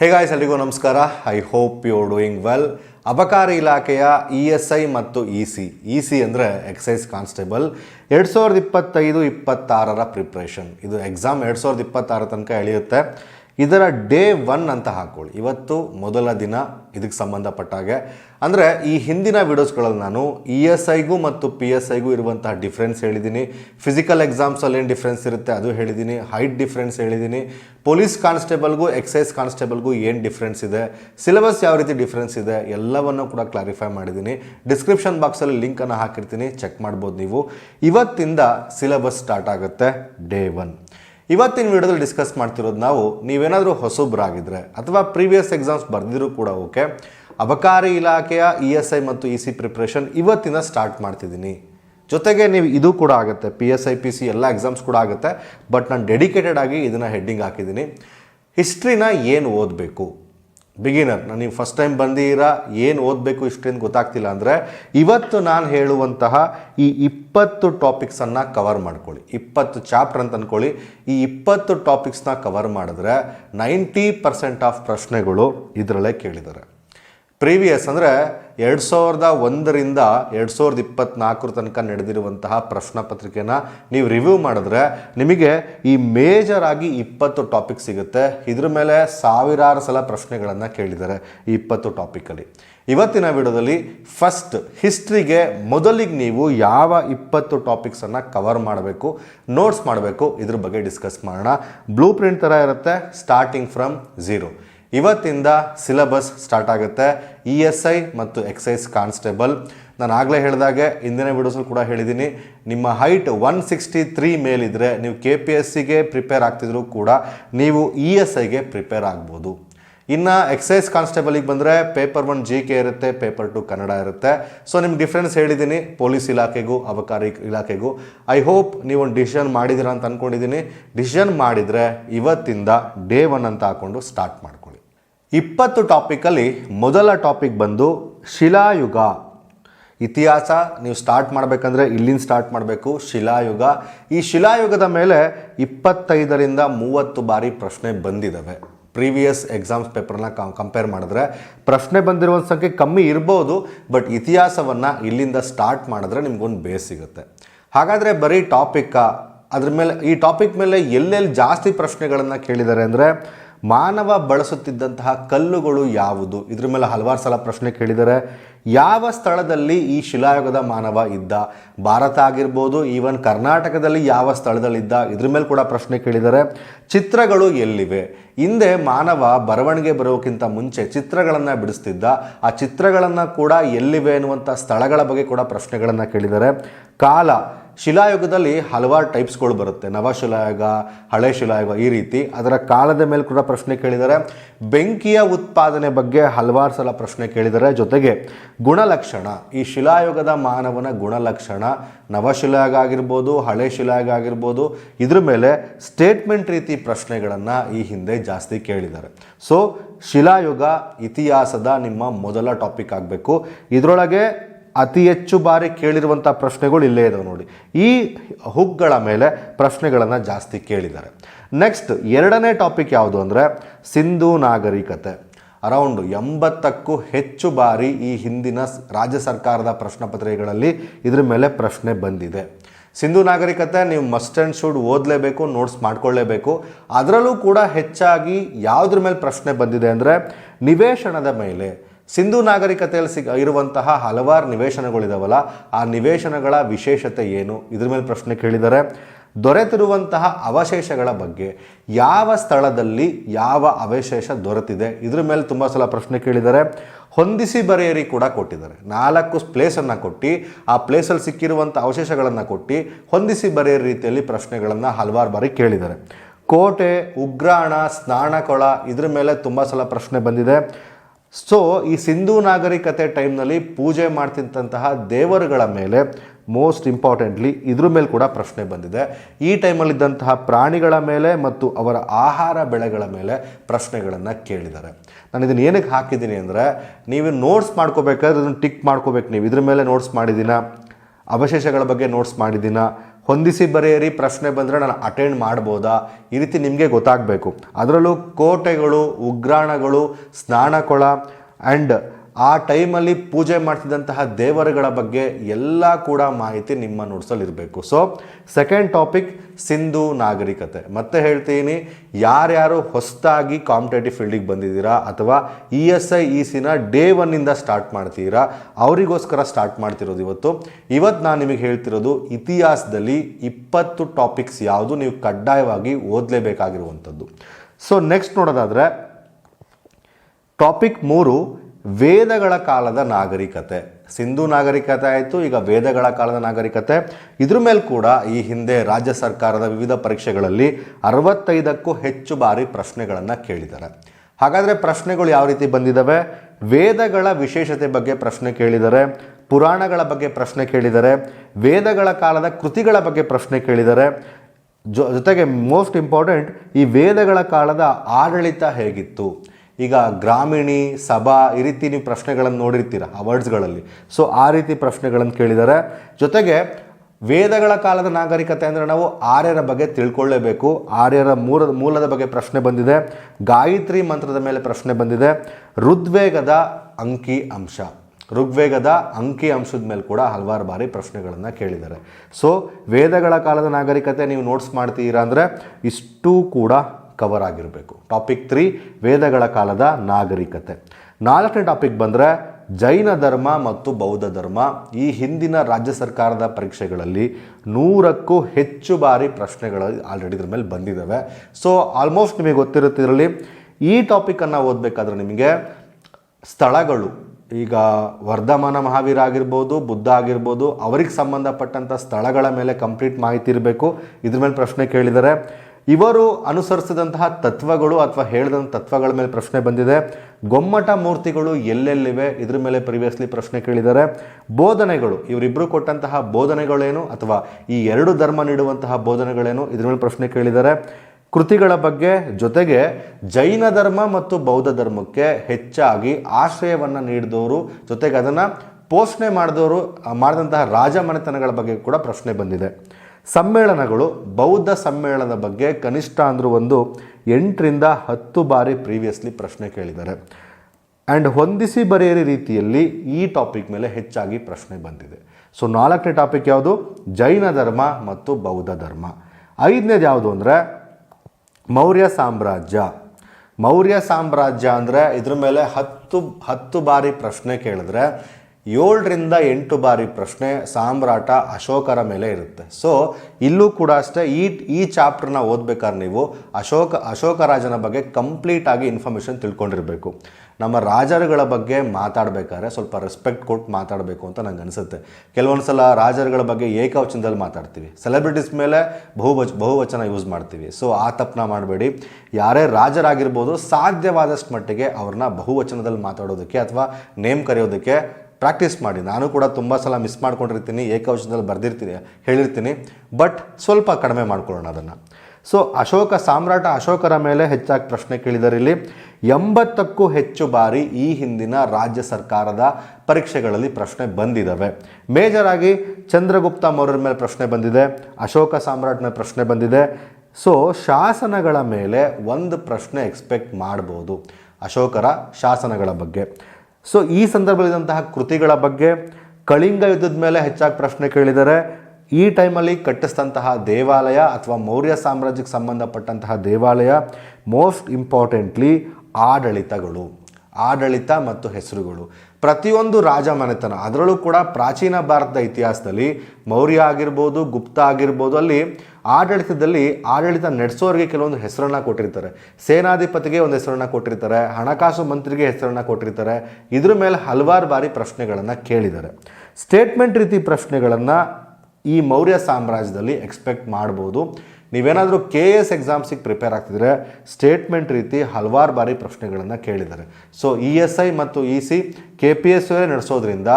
Hey guys ಎಲ್ರಿಗೂ ನಮಸ್ಕಾರ. I hope you doing well ಅಬಕಾರಿ ಇಲಾಖೆಯ ಇ ಎಸ್ ಐ ಮತ್ತು ಇ ಸಿ ಇ ಸಿ ಅಂದರೆ ಎಕ್ಸೈಸ್ ಕಾನ್ಸ್ಟೇಬಲ್ ಎರಡು ಸಾವಿರದ ಇಪ್ಪತ್ತೈದು, ಇಪ್ಪತ್ತಾರರ ಪ್ರಿಪ್ರೇಷನ್ ಇದು ಎಕ್ಸಾಮ್ ಎರಡು ಸಾವಿರದ ಇಪ್ಪತ್ತಾರ ತನಕ ಎಳೆಯುತ್ತೆ. ಇದರ ಡೇ ಒನ್ ಅಂತ ಹಾಕೊಳ್ಳಿ. ಇವತ್ತು ಮೊದಲ ದಿನ ಇದಕ್ಕೆ ಸಂಬಂಧಪಟ್ಟ ಹಾಗೆ. ಅಂದರೆ ಈ ಹಿಂದಿನ ವೀಡಿಯೋಸ್ಗಳಲ್ಲಿ ನಾನು ಇ ಎಸ್ ಐಗೂ ಮತ್ತು ಪಿ ಎಸ್ ಐಗೂ ಇರುವಂತಹ ಡಿಫ್ರೆನ್ಸ್ ಹೇಳಿದ್ದೀನಿ. ಫಿಸಿಕಲ್ ಎಕ್ಸಾಮ್ಸಲ್ಲಿ ಏನು ಡಿಫ್ರೆನ್ಸ್ ಇರುತ್ತೆ ಅದು ಹೇಳಿದ್ದೀನಿ. ಹೈಟ್ ಡಿಫ್ರೆನ್ಸ್ ಹೇಳಿದ್ದೀನಿ. ಪೊಲೀಸ್ ಕಾನ್ಸ್ಟೇಬಲ್ಗೂ ಎಕ್ಸೈಸ್ ಕಾನ್ಸ್ಟೇಬಲ್ಗೂ ಏನು ಡಿಫ್ರೆನ್ಸ್ ಇದೆ? ಸಿಲೆಬಸ್ ಯಾವ ರೀತಿ ಡಿಫ್ರೆನ್ಸ್ ಇದೆ? ಎಲ್ಲವನ್ನು ಕೂಡ ಕ್ಲಾರಿಫೈ ಮಾಡಿದ್ದೀನಿ. ಡಿಸ್ಕ್ರಿಪ್ಷನ್ ಬಾಕ್ಸಲ್ಲಿ ಲಿಂಕನ್ನು ಹಾಕಿರ್ತೀನಿ. ಚೆಕ್ ಮಾಡ್ಬೋದು ನೀವು. ಇವತ್ತಿಂದ ಸಿಲೆಬಸ್ ಸ್ಟಾರ್ಟ್ ಆಗುತ್ತೆ. ಡೇ ಒನ್ ಇವತ್ತಿನ ವಿಡಿಯೋದಲ್ಲಿ ಡಿಸ್ಕಸ್ ಮಾಡ್ತಿರೋದು ನಾವು, ನೀವೇನಾದರೂ ಹೊಸಬ್ರಾಗಿದ್ದರೆ ಅಥವಾ ಪ್ರೀವಿಯಸ್ ಎಕ್ಸಾಮ್ಸ್ ಬರೆದಿರೂ ಕೂಡ ಓಕೆ ಅಬಕಾರಿ ಇಲಾಖೆಯ ಇ ಎಸ್ ಐ ಮತ್ತು ಇ ಸಿ ಪ್ರಿಪ್ರೇಷನ್ ಇವತ್ತಿನ ಸ್ಟಾರ್ಟ್ ಮಾಡ್ತಿದ್ದೀನಿ. ಜೊತೆಗೆ ನೀವು ಇದು ಕೂಡ ಆಗುತ್ತೆ P S I P C ಎಲ್ಲ ಎಕ್ಸಾಮ್ಸ್ ಕೂಡ ಆಗುತ್ತೆ ಬಟ್ ನಾನು ಡೆಡಿಕೇಟೆಡ್ ಆಗಿ ಇದನ್ನು ಹೆಡ್ಡಿಂಗ್ ಹಾಕಿದ್ದೀನಿ. ಹಿಸ್ಟ್ರಿನ ಏನು ಓದಬೇಕು? ಬಿಗಿನರ್. ನಾನು ನೀವು ಫಸ್ಟ್ ಟೈಮ್ ಬಂದಿರಾ, ಏನು ಓದಬೇಕು ಇಷ್ಟೇನು ಗೊತ್ತಾಗ್ತಿಲ್ಲ ಅಂದರೆ, ಇವತ್ತು ನಾನು ಹೇಳುವಂತಹ ಈ ಇಪ್ಪತ್ತು ಟಾಪಿಕ್ಸನ್ನು ಕವರ್ ಮಾಡ್ಕೊಳ್ಳಿ. ಇಪ್ಪತ್ತು ಚಾಪ್ಟರ್ ಅಂತ ಅಂದ್ಕೊಳ್ಳಿ ಈ ಇಪ್ಪತ್ತು ಟಾಪಿಕ್ಸ್ನ ಕವರ್ ಮಾಡಿದ್ರೆ ನೈಂಟಿ ಪರ್ಸೆಂಟ್ ಆಫ್ ಪ್ರಶ್ನೆಗಳು ಇದರಲ್ಲೇ ಕೇಳಿದ್ದಾರೆ ಪ್ರೀವಿಯಸ್ ಅಂದರೆ ಎರಡು ಸಾವಿರದ ಒಂದರಿಂದ ಎರಡು ಸಾವಿರದ ಇಪ್ಪತ್ತ್ನಾಲ್ಕರ ತನಕ ನಡೆದಿರುವಂತಹ ಪ್ರಶ್ನೆ ಪತ್ರಿಕೆನ ನೀವು ರಿವ್ಯೂ ಮಾಡಿದ್ರೆ ನಿಮಗೆ ಈ ಮೇಜರ್ ಆಗಿ ಇಪ್ಪತ್ತು ಟಾಪಿಕ್ ಸಿಗುತ್ತೆ. ಇದ್ರ ಮೇಲೆ ಸಾವಿರಾರು ಸಲ ಪ್ರಶ್ನೆಗಳನ್ನು ಕೇಳಿದ್ದಾರೆ ಈ ಇಪ್ಪತ್ತು ಟಾಪಿಕಲ್ಲಿ ಇವತ್ತಿನ ವಿಡಿಯೋದಲ್ಲಿ ಫಸ್ಟ್ ಹಿಸ್ಟ್ರಿಗೆ ಮೊದಲಿಗೆ ನೀವು ಯಾವ ಇಪ್ಪತ್ತು ಟಾಪಿಕ್ಸನ್ನು ಕವರ್ ಮಾಡಬೇಕು ನೋಟ್ಸ್ ಮಾಡಬೇಕು, ಇದ್ರ ಬಗ್ಗೆ ಡಿಸ್ಕಸ್ ಮಾಡೋಣ. ಬ್ಲೂ ಪ್ರಿಂಟ್ ಥರ ಇರುತ್ತೆ ಸ್ಟಾರ್ಟಿಂಗ್ ಫ್ರಮ್ ಝೀರೋ ಇವತ್ತಿಂದ ಸಿಲೆಬಸ್ ಸ್ಟಾರ್ಟ್ ಆಗುತ್ತೆ. ಇ ಎಸ್ ಐ ಮತ್ತು ಎಕ್ಸೈಸ್ ಕಾನ್ಸ್ಟೇಬಲ್. ನಾನು ಆಗಲೇ ಹೇಳಿದಾಗೆ ಇಂದಿನ ವಿಡಿಯೋಸಲ್ಲಿ ಕೂಡ ಹೇಳಿದ್ದೀನಿ ನಿಮ್ಮ ಹೈಟ್ ಒನ್ ಸಿಕ್ಸ್ಟಿ ತ್ರೀ ಮೇಲಿದ್ದರೆ ನೀವು ಕೆ ಪಿ ಎಸ್ ಸಿಗೆ ಪ್ರಿಪೇರ್ ಆಗ್ತಿದ್ರು ಕೂಡ ನೀವು ಇ ಎಸ್ ಐಗೆ ಪ್ರಿಪೇರ್ ಆಗ್ಬೋದು. ಇನ್ನು ಎಕ್ಸೈಸ್ ಕಾನ್ಸ್ಟೇಬಲಿಗೆ ಬಂದರೆ ಪೇಪರ್ ಒನ್ ಜಿ ಕೆ ಇರುತ್ತೆ, ಪೇಪರ್ ಟು ಕನ್ನಡ ಇರುತ್ತೆ. ಸೊ ನಿಮ್ಗೆ ಡಿಫ್ರೆನ್ಸ್ ಹೇಳಿದ್ದೀನಿ ಪೊಲೀಸ್ ಇಲಾಖೆಗೂ, ಅಬಕಾರಿ ಇಲಾಖೆಗೂ. ಐ ಹೋಪ್ ನೀವು ಒಂದು ಡಿಸಿಷನ್ ಮಾಡಿದ್ದೀರಾ ಅಂತ ಅಂದ್ಕೊಂಡಿದ್ದೀನಿ ಡಿಸಿಷನ್ ಮಾಡಿದರೆ ಇವತ್ತಿಂದ ಡೇ ಒನ್ ಅಂತ ಹಾಕ್ಕೊಂಡು ಸ್ಟಾರ್ಟ್ ಮಾಡ್ಕೊಳ್ಳಿ. ಇಪ್ಪತ್ತು ಟಾಪಿಕಲ್ಲಿ ಮೊದಲ ಟಾಪಿಕ್ ಬಂದು ಶಿಲಾಯುಗ. ಇತಿಹಾಸ, ನೀವು ಸ್ಟಾರ್ಟ್ ಮಾಡಬೇಕಂದ್ರೆ ಇಲ್ಲಿಂದ ಸ್ಟಾರ್ಟ್ ಮಾಡಬೇಕು, ಶಿಲಾಯುಗ. ಈ ಶಿಲಾಯುಗದ ಮೇಲೆ ಇಪ್ಪತ್ತೈದರಿಂದ ಮೂವತ್ತು ಬಾರಿ ಪ್ರಶ್ನೆ ಬಂದಿದ್ದಾವೆ ಪ್ರೀವಿಯಸ್ ಎಕ್ಸಾಮ್ಸ್ ಪೇಪರ್ನ ಕಂಪೇರ್ ಮಾಡಿದ್ರೆ ಪ್ರಶ್ನೆ ಬಂದಿರುವಂಥ ಸಂಖ್ಯೆ ಕಮ್ಮಿ ಇರ್ಬೋದು ಬಟ್ ಇತಿಹಾಸವನ್ನು ಇಲ್ಲಿಂದ ಸ್ಟಾರ್ಟ್ ಮಾಡಿದ್ರೆ ನಿಮ್ಗೊಂದು ಬೇಸ್ ಸಿಗುತ್ತೆ. ಹಾಗಾದರೆ ಬರೀ ಟಾಪಿಕ್ಕ ಅದ್ರ ಮೇಲೆ, ಈ ಟಾಪಿಕ್ ಮೇಲೆ ಎಲ್ಲೆಲ್ಲಿ ಜಾಸ್ತಿ ಪ್ರಶ್ನೆಗಳನ್ನು ಕೇಳಿದ್ದಾರೆ ಅಂದರೆ ಮಾನವ ಬಳಸುತ್ತಿದ್ದಂತಹ ಕಲ್ಲುಗಳು ಯಾವುದು? ಇದ್ರ ಮೇಲೆ ಹಲವಾರು ಸಲ ಪ್ರಶ್ನೆ ಕೇಳಿದ್ದಾರೆ. ಯಾವ ಸ್ಥಳದಲ್ಲಿ ಈ ಶಿಲಾಯುಗದ ಮಾನವ ಇದ್ದ? ಭಾರತ ಆಗಿರ್ಬೋದು ಈವನ್ ಕರ್ನಾಟಕದಲ್ಲಿ ಯಾವ ಸ್ಥಳದಲ್ಲಿದ್ದ? ಇದ್ರ ಮೇಲೆ ಕೂಡ ಪ್ರಶ್ನೆ ಕೇಳಿದ್ದಾರೆ. ಚಿತ್ರಗಳು ಎಲ್ಲಿವೆ? ಹಿಂದೆ ಮಾನವ ಬರವಣಿಗೆ ಬರೋಕ್ಕಿಂತ ಮುಂಚೆ ಚಿತ್ರಗಳನ್ನು ಬಿಡಿಸ್ತಿದ್ದ. ಆ ಚಿತ್ರಗಳನ್ನು ಕೂಡ ಎಲ್ಲಿವೆ ಅನ್ನುವಂಥ ಸ್ಥಳಗಳ ಬಗ್ಗೆ ಕೂಡ ಪ್ರಶ್ನೆಗಳನ್ನು ಕೇಳಿದ್ದಾರೆ. ಕಾಲ. ಶಿಲಾಯುಗದಲ್ಲಿ ಹಲವಾರು ಟೈಪ್ಸ್ಗಳು ಬರುತ್ತೆ. ನವಶಿಲಾಯುಗ ಹಳೆ ಶಿಲಾಯುಗ ಈ ರೀತಿ. ಅದರ ಕಾಲದ ಮೇಲೆ ಕೂಡ ಪ್ರಶ್ನೆ ಕೇಳಿದ್ದಾರೆ ಬೆಂಕಿಯ ಉತ್ಪಾದನೆ ಬಗ್ಗೆ ಹಲವಾರು ಸಲ ಪ್ರಶ್ನೆ ಕೇಳಿದ್ದಾರೆ ಜೊತೆಗೆ ಗುಣಲಕ್ಷಣ. ಈ ಶಿಲಾಯುಗದ ಮಾನವನ ಗುಣಲಕ್ಷಣ ನವಶಿಲಾಯುಗ ಆಗಿರ್ಬೋದು, ಹಳೆ ಶಿಲಾಯುಗ ಆಗಿರ್ಬೋದು, ಇದ್ರ ಮೇಲೆ ಸ್ಟೇಟ್ಮೆಂಟ್ ರೀತಿ ಪ್ರಶ್ನೆಗಳನ್ನು ಈ ಹಿಂದೆ ಜಾಸ್ತಿ ಕೇಳಿದ್ದಾರೆ. ಸೊ ಶಿಲಾಯುಗ ಇತಿಹಾಸದ ನಿಮ್ಮ ಮೊದಲ ಟಾಪಿಕ್ ಆಗಬೇಕು. ಇದರೊಳಗೆ ಅತಿ ಹೆಚ್ಚು ಬಾರಿ ಕೇಳಿರುವಂಥ ಪ್ರಶ್ನೆಗಳು ಇಲ್ಲೇ ಇದಾವೆ ನೋಡಿ. ಈ ಹುಕ್ಗಳ ಮೇಲೆ ಪ್ರಶ್ನೆಗಳನ್ನು ಜಾಸ್ತಿ ಕೇಳಿದ್ದಾರೆ. ನೆಕ್ಸ್ಟ್ ಎರಡನೇ ಟಾಪಿಕ್ ಯಾವುದು ಅಂದರೆ ಸಿಂಧೂ ನಾಗರಿಕತೆ. ಅರೌಂಡ್ ಎಂಬತ್ತಕ್ಕೂ ಹೆಚ್ಚು ಬಾರಿ ಈ ಹಿಂದಿನ ರಾಜ್ಯ ಸರ್ಕಾರದ ಪ್ರಶ್ನೆ ಪತ್ರಿಕೆಗಳಲ್ಲಿ ಇದ್ರ ಮೇಲೆ ಪ್ರಶ್ನೆ ಬಂದಿದೆ. ಸಿಂಧು ನಾಗರಿಕತೆ ನೀವು ಮಸ್ಟ್ ಆ್ಯಂಡ್ ಶುಡ್ ಓದಲೇಬೇಕು ನೋಟ್ಸ್ ಮಾಡ್ಕೊಳ್ಳೇಬೇಕು. ಅದರಲ್ಲೂ ಕೂಡ ಹೆಚ್ಚಾಗಿ ಯಾವುದ್ರ ಮೇಲೆ ಪ್ರಶ್ನೆ ಬಂದಿದೆ ಅಂದರೆ ನಿವೇಶನದ ಮೇಲೆ. ಸಿಂಧು ನಾಗರಿಕತೆಯಲ್ಲಿ ಸಿಗ, ಇರುವಂತಹ ಹಲವಾರು ನಿವೇಶನಗಳಿದಾವಲ್ಲ, ಆ ನಿವೇಶನಗಳ ವಿಶೇಷತೆ ಏನು? ಇದ್ರ ಮೇಲೆ ಪ್ರಶ್ನೆ ಕೇಳಿದ್ದಾರೆ. ದೊರೆತಿರುವಂತಹ ಅವಶೇಷಗಳ ಬಗ್ಗೆ ಯಾವ ಸ್ಥಳದಲ್ಲಿ ಯಾವ ಅವಶೇಷ ದೊರೆತಿದೆ? ಇದ್ರ ಮೇಲೆ ತುಂಬ ಸಲ ಪ್ರಶ್ನೆ ಕೇಳಿದ್ದಾರೆ. ಹೊಂದಿಸಿ ಬರೆಯರಿ ಕೂಡ ಕೊಟ್ಟಿದ್ದಾರೆ. ನಾಲ್ಕು ಪ್ಲೇಸನ್ನು ಕೊಟ್ಟು, ಆ ಪ್ಲೇಸಲ್ಲಿ ಸಿಕ್ಕಿರುವಂಥ ಅವಶೇಷಗಳನ್ನು ಕೊಟ್ಟು, ಹೊಂದಿಸಿ ಬರೆಯೋ ರೀತಿಯಲ್ಲಿ ಪ್ರಶ್ನೆಗಳನ್ನು ಹಲವಾರು ಬಾರಿ ಕೇಳಿದ್ದಾರೆ. ಕೋಟೆ, ಉಗ್ರಾಣ, ಸ್ನಾನಕೊಳ, ಇದ್ರ ಮೇಲೆ ತುಂಬ ಸಲ ಪ್ರಶ್ನೆ ಬಂದಿದೆ. ಸೊ ಈ ಸಿಂಧೂ ನಾಗರಿಕತೆ ಟೈಮ್ನಲ್ಲಿ ಪೂಜೆ ಮಾಡ್ತಿದ್ದಂತಹ ದೇವರುಗಳ ಮೇಲೆ ಮೋಸ್ಟ್ ಇಂಪಾರ್ಟೆಂಟ್ಲಿ ಇದ್ರ ಮೇಲೆ ಕೂಡ ಪ್ರಶ್ನೆ ಬಂದಿದೆ. ಈ ಟೈಮಲ್ಲಿದ್ದಂತಹ ಪ್ರಾಣಿಗಳ ಮೇಲೆ ಮತ್ತು ಅವರ ಆಹಾರ ಬೆಳೆಗಳ ಮೇಲೆ ಪ್ರಶ್ನೆಗಳನ್ನು ಕೇಳಿದ್ದಾರೆ. ನಾನು ಇದನ್ನು ಏನಕ್ಕೆ ಹಾಕಿದ್ದೀನಿ ಅಂದರೆ, ನೀವು ನೋಟ್ಸ್ ಮಾಡ್ಕೋಬೇಕಾದ್ರೆ ಅದನ್ನು ಟಿಕ್ ಮಾಡ್ಕೋಬೇಕು ನೀವು. ಇದ್ರ ಮೇಲೆ ನೋಟ್ಸ್ ಮಾಡಿದ್ದೀನ? ಅವಶೇಷಗಳ ಬಗ್ಗೆ ನೋಟ್ಸ್ ಮಾಡಿದ್ದೀನ? ಹೊಂದಿಸಿ ಬರೆಯಿರಿ, ಪ್ರಶ್ನೆ ಬಂದರೆ ನಾನು ಅಟೆಂಡ್ ಮಾಡ್ಬೋದಾ? ಈ ರೀತಿ ನಿಮಗೆ ಗೊತ್ತಾಗಬೇಕು. ಅದರಲ್ಲೂ ಕೋಟೆಗಳು, ಉಗ್ರಾಣಗಳು, ಸ್ನಾನಕೊಳ ಆ್ಯಂಡ್ ಆ ಟೈಮಲ್ಲಿ ಪೂಜೆ ಮಾಡ್ತಿದ್ದಂತಹ ದೇವರುಗಳ ಬಗ್ಗೆ ಎಲ್ಲ ಕೂಡ ಮಾಹಿತಿ ನಿಮ್ಮ ನೋಟ್ಸಲ್ಲಿರಬೇಕು ಸೊ ಸೆಕೆಂಡ್ ಟಾಪಿಕ್ ಸಿಂಧು ನಾಗರಿಕತೆ. ಮತ್ತೆ ಹೇಳ್ತೀನಿ, ಯಾರ್ಯಾರು ಹೊಸದಾಗಿ ಕಾಂಪಿಟೇಟಿವ್ ಫೀಲ್ಡಿಗೆ ಬಂದಿದ್ದೀರಾ ಅಥವಾ ಇ ಎಸ್ ಐ ಇ ಸಿನ ಡೇ ಒನ್ನಿಂದ ಸ್ಟಾರ್ಟ್ ಮಾಡ್ತೀರಾ, ಅವರಿಗೋಸ್ಕರ ಸ್ಟಾರ್ಟ್ ಮಾಡ್ತಿರೋದು ಇವತ್ತು. ಇವತ್ತು ನಾನು ನಿಮಗೆ ಹೇಳ್ತಿರೋದು, ಇತಿಹಾಸದಲ್ಲಿ ಇಪ್ಪತ್ತು ಟಾಪಿಕ್ಸ್ ಯಾವುದು ನೀವು ಕಡ್ಡಾಯವಾಗಿ ಓದಲೇಬೇಕಾಗಿರುವಂಥದ್ದು. ಸೊ ನೆಕ್ಸ್ಟ್ ನೋಡೋದಾದರೆ ಟಾಪಿಕ್ ಮೂರು ವೇದಗಳ ಕಾಲದ ನಾಗರಿಕತೆ. ಸಿಂಧು ನಾಗರಿಕತೆ ಆಯಿತು, ಈಗ ವೇದಗಳ ಕಾಲದ ನಾಗರಿಕತೆ. ಇದ್ರ ಮೇಲೆ ಕೂಡ ಈ ಹಿಂದೆ ರಾಜ್ಯ ಸರ್ಕಾರದ ವಿವಿಧ ಪರೀಕ್ಷೆಗಳಲ್ಲಿ ಅರವತ್ತೈದಕ್ಕೂ ಹೆಚ್ಚು ಬಾರಿ ಪ್ರಶ್ನೆಗಳನ್ನು ಕೇಳಿದ್ದಾರೆ. ಹಾಗಾದರೆ ಪ್ರಶ್ನೆಗಳು ಯಾವ ರೀತಿ ಬಂದಿದ್ದಾವೆ ವೇದಗಳ ವಿಶೇಷತೆ ಬಗ್ಗೆ ಪ್ರಶ್ನೆ ಕೇಳಿದ್ದಾರೆ, ಪುರಾಣಗಳ ಬಗ್ಗೆ ಪ್ರಶ್ನೆ ಕೇಳಿದ್ದಾರೆ, ವೇದಗಳ ಕಾಲದ ಕೃತಿಗಳ ಬಗ್ಗೆ ಪ್ರಶ್ನೆ ಕೇಳಿದ್ದಾರೆ. ಜೊತೆಗೆ ಮೋಸ್ಟ್ ಇಂಪಾರ್ಟೆಂಟ್ ಈ ವೇದಗಳ ಕಾಲದ ಆಡಳಿತ ಹೇಗಿತ್ತು? ಈಗ ಗ್ರಾಮೀಣಿ, ಸಭಾ ಈ ರೀತಿ ನೀವು ಪ್ರಶ್ನೆಗಳನ್ನು ನೋಡಿರ್ತೀರ ಆ ವರ್ಡ್ಸ್ಗಳಲ್ಲಿ. ಸೊ ಆ ರೀತಿ ಪ್ರಶ್ನೆಗಳನ್ನು ಕೇಳಿದ್ದಾರೆ ಜೊತೆಗೆ ವೇದಗಳ ಕಾಲದ ನಾಗರಿಕತೆ ಅಂದರೆ ನಾವು ಆರ್ಯರ ಬಗ್ಗೆ ತಿಳ್ಕೊಳ್ಳೇಬೇಕು. ಆರ್ಯರ ಮೂಲ ಮೂಲದ ಬಗ್ಗೆ ಪ್ರಶ್ನೆ ಬಂದಿದೆ. ಗಾಯತ್ರಿ ಮಂತ್ರದ ಮೇಲೆ ಪ್ರಶ್ನೆ ಬಂದಿದೆ. ಋಗ್ವೇಗದ ಅಂಕಿ ಅಂಶ. ಋಗ್ವೇಗದ ಅಂಕಿ ಅಂಶದ ಮೇಲೆ ಕೂಡ ಹಲವಾರು ಬಾರಿ ಪ್ರಶ್ನೆಗಳನ್ನು ಕೇಳಿದ್ದಾರೆ. ಸೊ ವೇದಗಳ ಕಾಲದ ನಾಗರಿಕತೆ ನೀವು ನೋಟ್ಸ್ ಮಾಡ್ತೀರಾ ಅಂದರೆ ಇಷ್ಟು ಕೂಡ ಕವರ್ ಆಗಿರಬೇಕು. ಟಾಪಿಕ್ ತ್ರೀ ವೇದಗಳ ಕಾಲದ ನಾಗರಿಕತೆ. ನಾಲ್ಕನೇ ಟಾಪಿಕ್ ಬಂದರೆ ಜೈನ ಧರ್ಮ ಮತ್ತು ಬೌದ್ಧ ಧರ್ಮ. ಈ ಹಿಂದಿನ ರಾಜ್ಯ ಸರ್ಕಾರದ ಪರೀಕ್ಷೆಗಳಲ್ಲಿ ನೂರಕ್ಕೂ ಹೆಚ್ಚು ಬಾರಿ ಪ್ರಶ್ನೆಗಳು ಆಲ್ರೆಡಿ ಇದ್ರ ಮೇಲೆ ಬಂದಿದ್ದಾವೆ ಸೊ ಆಲ್ಮೋಸ್ಟ್ ನಿಮಗೆ ಗೊತ್ತಿರುತ್ತಿರಲಿ, ಈ ಟಾಪಿಕನ್ನು ಓದಬೇಕಾದ್ರೆ ನಿಮಗೆ ಸ್ಥಳಗಳು, ಈಗ ವರ್ಧಮಾನ ಮಹಾವೀರ ಆಗಿರ್ಬೋದು, ಬುದ್ಧ ಆಗಿರ್ಬೋದು, ಅವರಿಗೆ ಸಂಬಂಧಪಟ್ಟಂಥ ಸ್ಥಳಗಳ ಮೇಲೆ ಕಂಪ್ಲೀಟ್ ಮಾಹಿತಿ ಇರಬೇಕು. ಇದ್ರ ಮೇಲೆ ಪ್ರಶ್ನೆ ಕೇಳಿದ್ದಾರೆ ಇವರು ಅನುಸರಿಸಿದಂತಹ ತತ್ವಗಳು ಅಥವಾ ಹೇಳಿದಂಥ ತತ್ವಗಳ ಮೇಲೆ ಪ್ರಶ್ನೆ ಬಂದಿದೆ. ಗೊಮ್ಮಟ ಮೂರ್ತಿಗಳು ಎಲ್ಲೆಲ್ಲಿವೆ? ಇದ್ರ ಮೇಲೆ ಪ್ರಿವಿಯಸ್ಲಿ ಪ್ರಶ್ನೆ ಕೇಳಿದ್ದಾರೆ. ಬೋಧನೆಗಳು ಇವರಿಬ್ಬರು ಕೊಟ್ಟಂತಹ ಬೋಧನೆಗಳೇನು ಅಥವಾ ಈ ಎರಡು ಧರ್ಮ ನೀಡುವಂತಹ ಬೋಧನೆಗಳೇನು? ಇದ್ರ ಮೇಲೆ ಪ್ರಶ್ನೆ ಕೇಳಿದ್ದಾರೆ. ಕೃತಿಗಳ ಬಗ್ಗೆ ಜೊತೆಗೆ ಜೈನ ಧರ್ಮ ಮತ್ತು ಬೌದ್ಧ ಧರ್ಮಕ್ಕೆ ಹೆಚ್ಚಾಗಿ ಆಶ್ರಯವನ್ನು ನೀಡಿದವರು, ಜೊತೆಗೆ ಅದನ್ನು ಪೋಷಣೆ ಮಾಡಿದವರು ಮಾಡಿದಂತಹ ರಾಜಮನೆತನಗಳ ಬಗ್ಗೆ ಕೂಡ ಪ್ರಶ್ನೆ ಬಂದಿದೆ. ಸಮ್ಮೇಳನಗಳು ಬೌದ್ಧ ಸಮ್ಮೇಳನದ ಬಗ್ಗೆ ಕನಿಷ್ಠ ಅಂದರೂ ಒಂದು ಎಂಟರಿಂದ ಹತ್ತು ಬಾರಿ ಪ್ರೀವಿಯಸ್ಲಿ ಪ್ರಶ್ನೆ ಕೇಳಿದ್ದಾರೆ. ಆ್ಯಂಡ್ ಹೊಂದಿಸಿ ಬರೆಯರಿ ರೀತಿಯಲ್ಲಿ ಈ ಟಾಪಿಕ್ ಮೇಲೆ ಹೆಚ್ಚಾಗಿ ಪ್ರಶ್ನೆ ಬಂದಿದೆ. ಸೊ ನಾಲ್ಕನೇ ಟಾಪಿಕ್ ಯಾವುದು? ಜೈನ ಧರ್ಮ ಮತ್ತು ಬೌದ್ಧ ಧರ್ಮ. ಐದನೇದು ಯಾವುದು ಅಂದರೆ? ಮೌರ್ಯ ಸಾಮ್ರಾಜ್ಯ. ಮೌರ್ಯ ಸಾಮ್ರಾಜ್ಯ ಅಂದರೆ ಇದ್ರ ಮೇಲೆ ಹತ್ತು ಹತ್ತು ಬಾರಿ ಪ್ರಶ್ನೆ ಕೇಳಿದ್ರೆ ಏಳರಿಂದ ಎಂಟು ಬಾರಿ ಪ್ರಶ್ನೆ ಸಾಮ್ರಾಟ ಅಶೋಕರ ಮೇಲೆ ಇರುತ್ತೆ. ಸೊ ಇಲ್ಲೂ ಕೂಡ ಅಷ್ಟೇ ಈ ಈ ಚಾಪ್ಟರ್ನ ಓದ್ಬೇಕಾದ್ರೆ ನೀವು ಅಶೋಕ ಅಶೋಕ ರಾಜನ ಬಗ್ಗೆ ಕಂಪ್ಲೀಟ್ ಆಗಿ ಇನ್ಫಾರ್ಮೇಷನ್ ತಿಳ್ಕೊಂಡಿರಬೇಕು. ನಮ್ಮ ರಾಜರುಗಳ ಬಗ್ಗೆ ಮಾತಾಡಬೇಕಾದ್ರೆ ಸ್ವಲ್ಪ ರೆಸ್ಪೆಕ್ಟ್ ಕೊಟ್ಟು ಮಾತಾಡಬೇಕು ಅಂತ ನಂಗೆ ಅನಿಸುತ್ತೆ. ಕೆಲವೊಂದು ಸಲ ರಾಜರುಗಳ ಬಗ್ಗೆ ಏಕವಚನದಲ್ಲಿ ಮಾತಾಡ್ತೀವಿ. ಸೆಲೆಬ್ರಿಟೀಸ್ ಮೇಲೆ ಬಹುವಚ, ಬಹುವಚನ ಯೂಸ್ ಮಾಡ್ತೀವಿ. ಸೊ ಆ ತಪ್ಪನ್ನ ಮಾಡಬೇಡಿ. ಯಾರೇ ರಾಜರಾಗಿರ್ಬೋದು ಸಾಧ್ಯವಾದಷ್ಟು ಮಟ್ಟಿಗೆ ಅವ್ರನ್ನ ಬಹುವಚನದಲ್ಲಿ ಮಾತಾಡೋದಕ್ಕೆ ಅಥವಾ ನೇಮ್ ಕರೆಯೋದಕ್ಕೆ ಪ್ರಾಕ್ಟೀಸ್ ಮಾಡಿ. ನಾನು ಕೂಡ ತುಂಬ ಸಲ ಮಿಸ್ ಮಾಡ್ಕೊಂಡಿರ್ತೀನಿ. ಏಕವಚನದಲ್ಲಿ ಬರೆದಿರ್ತೀನಿ, ಹೇಳಿರ್ತೀನಿ. ಬಟ್ ಸ್ವಲ್ಪ ಕಡಿಮೆ ಮಾಡ್ಕೊಳ್ಳೋಣ ಅದನ್ನು. ಸೊ ಅಶೋಕ ಸಾಮ್ರಾಟ ಅಶೋಕರ ಮೇಲೆ ಹೆಚ್ಚಾಗಿ ಪ್ರಶ್ನೆ ಕೇಳಿದರೆ ಇಲ್ಲಿ. ಎಂಬತ್ತಕ್ಕೂ ಹೆಚ್ಚು ಬಾರಿ ಈ ಹಿಂದಿನ ರಾಜ್ಯ ಸರ್ಕಾರದ ಪರೀಕ್ಷೆಗಳಲ್ಲಿ ಪ್ರಶ್ನೆ ಬಂದಿದ್ದಾವೆ ಮೇಜರ್ ಆಗಿ ಚಂದ್ರಗುಪ್ತ ಮೌರ್ಯರ ಮೇಲೆ ಪ್ರಶ್ನೆ ಬಂದಿದೆ. ಅಶೋಕ ಸಾಮ್ರಾಟ್ ಮೇಲೆ ಪ್ರಶ್ನೆ ಬಂದಿದೆ. ಸೊ ಶಾಸನಗಳ ಮೇಲೆ ಒಂದು ಪ್ರಶ್ನೆ ಎಕ್ಸ್ಪೆಕ್ಟ್ ಮಾಡ್ಬೋದು ಅಶೋಕರ ಶಾಸನಗಳ ಬಗ್ಗೆ. ಸೊ ಈ ಸಂದರ್ಭದಲ್ಲಿದ್ದಂತಹ ಕೃತಿಗಳ ಬಗ್ಗೆ ಕಳಿಂಗ ಯುದ್ಧದ ಮೇಲೆ ಹೆಚ್ಚಾಗಿ ಪ್ರಶ್ನೆ ಕೇಳಿದರೆ, ಈ ಟೈಮಲ್ಲಿ ಕಟ್ಟಿಸಿದಂತಹ ದೇವಾಲಯ ಅಥವಾ ಮೌರ್ಯ ಸಾಮ್ರಾಜ್ಯಕ್ಕೆ ಸಂಬಂಧಪಟ್ಟಂತಹ ದೇವಾಲಯ ಮೋಸ್ಟ್ ಇಂಪಾರ್ಟೆಂಟ್ಲಿ ಆಡಳಿತಗಳು, ಆಡಳಿತ ಮತ್ತು ಹೆಸರುಗಳು. ಪ್ರತಿಯೊಂದು ರಾಜ ಮನೆತನ, ಅದರಲ್ಲೂ ಕೂಡ ಪ್ರಾಚೀನ ಭಾರತದ ಇತಿಹಾಸದಲ್ಲಿ ಮೌರ್ಯ ಆಗಿರ್ಬೋದು, ಗುಪ್ತ ಆಗಿರ್ಬೋದು, ಅಲ್ಲಿ ಆಡಳಿತದಲ್ಲಿ ಆಡಳಿತ ನಡೆಸೋರಿಗೆ ಕೆಲವೊಂದು ಹೆಸರನ್ನು ಕೊಟ್ಟಿರ್ತಾರೆ. ಸೇನಾಧಿಪತಿಗೆ ಒಂದು ಹೆಸರನ್ನು ಕೊಟ್ಟಿರ್ತಾರೆ. ಹಣಕಾಸು ಮಂತ್ರಿಗೆ ಹೆಸರನ್ನು ಕೊಟ್ಟಿರ್ತಾರೆ. ಇದ್ರ ಮೇಲೆ ಹಲವಾರು ಬಾರಿ ಪ್ರಶ್ನೆಗಳನ್ನು ಕೇಳಿದ್ದಾರೆ. ಸ್ಟೇಟ್ಮೆಂಟ್ ರೀತಿ ಪ್ರಶ್ನೆಗಳನ್ನು ಈ ಮೌರ್ಯ ಸಾಮ್ರಾಜ್ಯದಲ್ಲಿ ಎಕ್ಸ್ಪೆಕ್ಟ್ ಮಾಡ್ಬೋದು. ನೀವೇನಾದರೂ ಕೆ ಎಸ್ ಎಕ್ಸಾಮ್ಸಿಗೆ ಪ್ರಿಪೇರ್ ಆಗ್ತಿದ್ರೆ ಸ್ಟೇಟ್ಮೆಂಟ್ ರೀತಿ ಹಲವಾರು ಬಾರಿ ಪ್ರಶ್ನೆಗಳನ್ನು ಕೇಳಿದ್ದಾರೆ. ಸೊ, ಇ ಎಸ್ ಐ ಮತ್ತು E C K P S ನಡೆಸೋದ್ರಿಂದ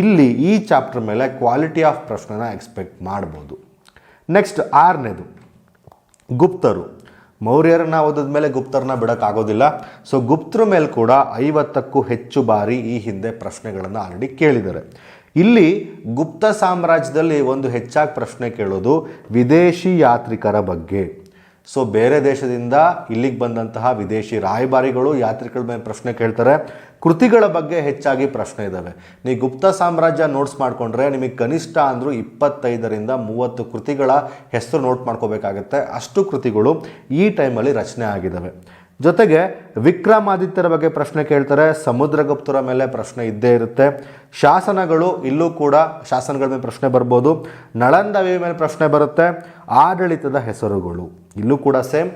ಇಲ್ಲಿ ಈ ಚಾಪ್ಟರ್ ಮೇಲೆ ಕ್ವಾಲಿಟಿ ಆಫ್ ಪ್ರಶ್ನೆನ ಎಕ್ಸ್ಪೆಕ್ಟ್ ಮಾಡ್ಬೋದು. ನೆಕ್ಸ್ಟ್ ಆರನೇದು, ಗುಪ್ತರು. ಮೌರ್ಯರನ್ನ ಓದಿದ ಮೇಲೆ ಗುಪ್ತರನ್ನ ಬಿಡೋಕ್ಕಾಗೋದಿಲ್ಲ. ಸೊ ಗುಪ್ತರ ಮೇಲೆ ಕೂಡ ಐವತ್ತಕ್ಕೂ ಹೆಚ್ಚು ಬಾರಿ ಈ ಹಿಂದೆ ಪ್ರಶ್ನೆಗಳನ್ನು ಆಲ್ರೆಡಿ ಕೇಳಿದ್ದಾರೆ. ಇಲ್ಲಿ ಗುಪ್ತ ಸಾಮ್ರಾಜ್ಯದಲ್ಲಿ ಒಂದು ಹೆಚ್ಚಾಗಿ ಪ್ರಶ್ನೆ ಕೇಳೋದು ವಿದೇಶಿ ಯಾತ್ರಿಕರ ಬಗ್ಗೆ. ಸೊ ಬೇರೆ ದೇಶದಿಂದ ಇಲ್ಲಿಗೆ ಬಂದಂತಹ ವಿದೇಶಿ ರಾಯಭಾರಿಗಳು ಯಾತ್ರಿಗಳ ಮೇಲೆ ಪ್ರಶ್ನೆ ಕೇಳ್ತಾರೆ. ಕೃತಿಗಳ ಬಗ್ಗೆ ಹೆಚ್ಚಾಗಿ ಪ್ರಶ್ನೆ ಇದ್ದಾವೆ ನೀವು ಗುಪ್ತ ಸಾಮ್ರಾಜ್ಯ ನೋಟ್ಸ್ ಮಾಡಿಕೊಂಡ್ರೆ ನಿಮಗೆ ಕನಿಷ್ಠ ಅಂದರೂ ಇಪ್ಪತ್ತೈದರಿಂದ ಮೂವತ್ತು ಕೃತಿಗಳ ಹೆಸರು ನೋಟ್ ಮಾಡ್ಕೋಬೇಕಾಗತ್ತೆ. ಅಷ್ಟು ಕೃತಿಗಳು ಈ ಟೈಮಲ್ಲಿ ರಚನೆ ಆಗಿದ್ದಾವೆ ಜೊತೆಗೆ ವಿಕ್ರಮಾದಿತ್ಯರ ಬಗ್ಗೆ ಪ್ರಶ್ನೆ ಕೇಳ್ತಾರೆ, ಸಮುದ್ರಗುಪ್ತರ ಮೇಲೆ ಪ್ರಶ್ನೆ ಇದ್ದೇ ಇರುತ್ತೆ. ಶಾಸನಗಳು ಇಲ್ಲೂ ಕೂಡ ಶಾಸನಗಳ ಮೇಲೆ ಪ್ರಶ್ನೆ ಬರ್ಬೋದು. ನಳಂದವಿ ಮೇಲೆ ಪ್ರಶ್ನೆ ಬರುತ್ತೆ. ಆಡಳಿತದ ಹೆಸರುಗಳು ಇಲ್ಲೂ ಕೂಡ ಸೇಮ್.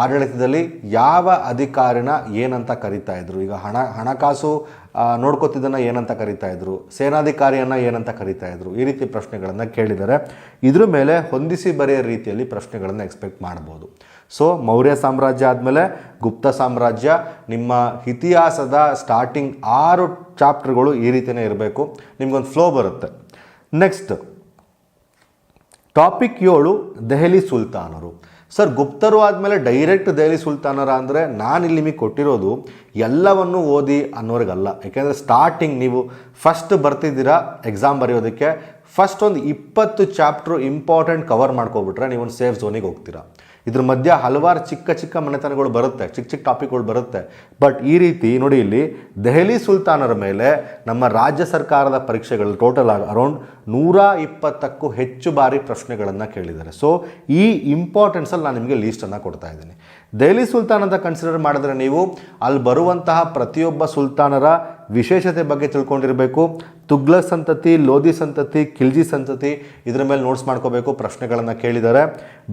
ಆಡಳಿತದಲ್ಲಿ ಯಾವ ಅಧಿಕಾರಿನ ಏನಂತ ಕರಿತಾ ಇದ್ರು? ಈಗ ಹಣ, ಹಣಕಾಸು ನೋಡ್ಕೋತಿದ್ದನ್ನು ಏನಂತ ಕರಿತಾ ಇದ್ರು? ಸೇನಾಧಿಕಾರಿಯನ್ನು ಏನಂತ ಕರಿತಾ ಇದ್ರು? ಈ ರೀತಿ ಪ್ರಶ್ನೆಗಳನ್ನು ಕೇಳಿದರೆ ಇದ್ರ ಮೇಲೆ ಹೊಂದಿಸಿ ಬರೆಯ ರೀತಿಯಲ್ಲಿ ಪ್ರಶ್ನೆಗಳನ್ನು ಎಕ್ಸ್ಪೆಕ್ಟ್ ಮಾಡ್ಬೋದು. ಸೊ ಮೌರ್ಯ ಸಾಮ್ರಾಜ್ಯ ಆದಮೇಲೆ ಗುಪ್ತ ಸಾಮ್ರಾಜ್ಯ, ನಿಮ್ಮ ಇತಿಹಾಸದ ಸ್ಟಾರ್ಟಿಂಗ್ ಆರು ಚಾಪ್ಟರ್ಗಳು ಈ ರೀತಿಯೇ ಇರಬೇಕು. ನಿಮ್ಗೊಂದು ಫ್ಲೋ ಬರುತ್ತೆ. ನೆಕ್ಸ್ಟ್ ಟಾಪಿಕ್ ಏಳು, ದೆಹಲಿ ಸುಲ್ತಾನರು. ಸರ್, ಗುಪ್ತರು ಆದಮೇಲೆ ಡೈರೆಕ್ಟ್ ದೆಹಲಿ ಸುಲ್ತಾನರ ಅಂದರೆ ಇಲ್ಲಿ ನಿಮಗೆ ಕೊಟ್ಟಿರೋದು ಎಲ್ಲವನ್ನು ಓದಿ ಅನ್ನೋರಿಗಲ್ಲ. ಯಾಕೆಂದರೆ ಸ್ಟಾರ್ಟಿಂಗ್ ನೀವು ಫಸ್ಟ್ ಬರ್ತಿದ್ದೀರಾ ಎಕ್ಸಾಮ್ ಬರೆಯೋದಕ್ಕೆ ಫಸ್ಟ್ ಒಂದು ಇಪ್ಪತ್ತು ಚಾಪ್ಟ್ರು ಇಂಪಾರ್ಟೆಂಟ್ ಕವರ್ ಮಾಡ್ಕೊಬಿಟ್ರೆ ನೀವು ಒಂದು ಸೇಫ್ ಝೋನಿಗೆ ಹೋಗ್ತೀರಾ. ಇದ್ರ ಮಧ್ಯ ಹಲವಾರು ಚಿಕ್ಕ ಚಿಕ್ಕ ಮನೆತನಗಳು ಬರುತ್ತೆ, ಚಿಕ್ಕ ಚಿಕ್ಕ ಟಾಪಿಕ್ಗಳು ಬರುತ್ತೆ. ಬಟ್ ಈ ರೀತಿ ನೋಡಿ ಇಲ್ಲಿ ದೆಹಲಿ ಸುಲ್ತಾನರ ಮೇಲೆ ನಮ್ಮ ರಾಜ್ಯ ಸರ್ಕಾರದ ಪರೀಕ್ಷೆಗಳು ಟೋಟಲ್ ಅರೌಂಡ್ ನೂರ ಇಪ್ಪತ್ತಕ್ಕೂ ಹೆಚ್ಚು ಬಾರಿ ಪ್ರಶ್ನೆಗಳನ್ನು ಕೇಳಿದ್ದಾರೆ. ಸೊ ಈ ಇಂಪಾರ್ಟೆನ್ಸಲ್ಲಿ ನಾನು ನಿಮಗೆ ಲೀಸ್ಟನ್ನು ಕೊಡ್ತಾ ಇದ್ದೀನಿ. ದೆಹಲಿ ಸುಲ್ತಾನ್ ಅಂತ ಕನ್ಸಿಡರ್ ಮಾಡಿದ್ರೆ ನೀವು ಅಲ್ಲಿ ಬರುವಂತಹ ಪ್ರತಿಯೊಬ್ಬ ಸುಲ್ತಾನರ ವಿಶೇಷತೆ ಬಗ್ಗೆ ತಿಳ್ಕೊಂಡಿರಬೇಕು. ತುಗ್ಲಕ್ ಸಂತತಿ, ಲೋಧಿ ಸಂತತಿ, ಖಿಲ್ಜಿ ಸಂತತಿ ಇದರ ಮೇಲೆ ನೋಟ್ಸ್ ಮಾಡ್ಕೋಬೇಕು, ಪ್ರಶ್ನೆಗಳನ್ನು ಕೇಳಿದ್ದಾರೆ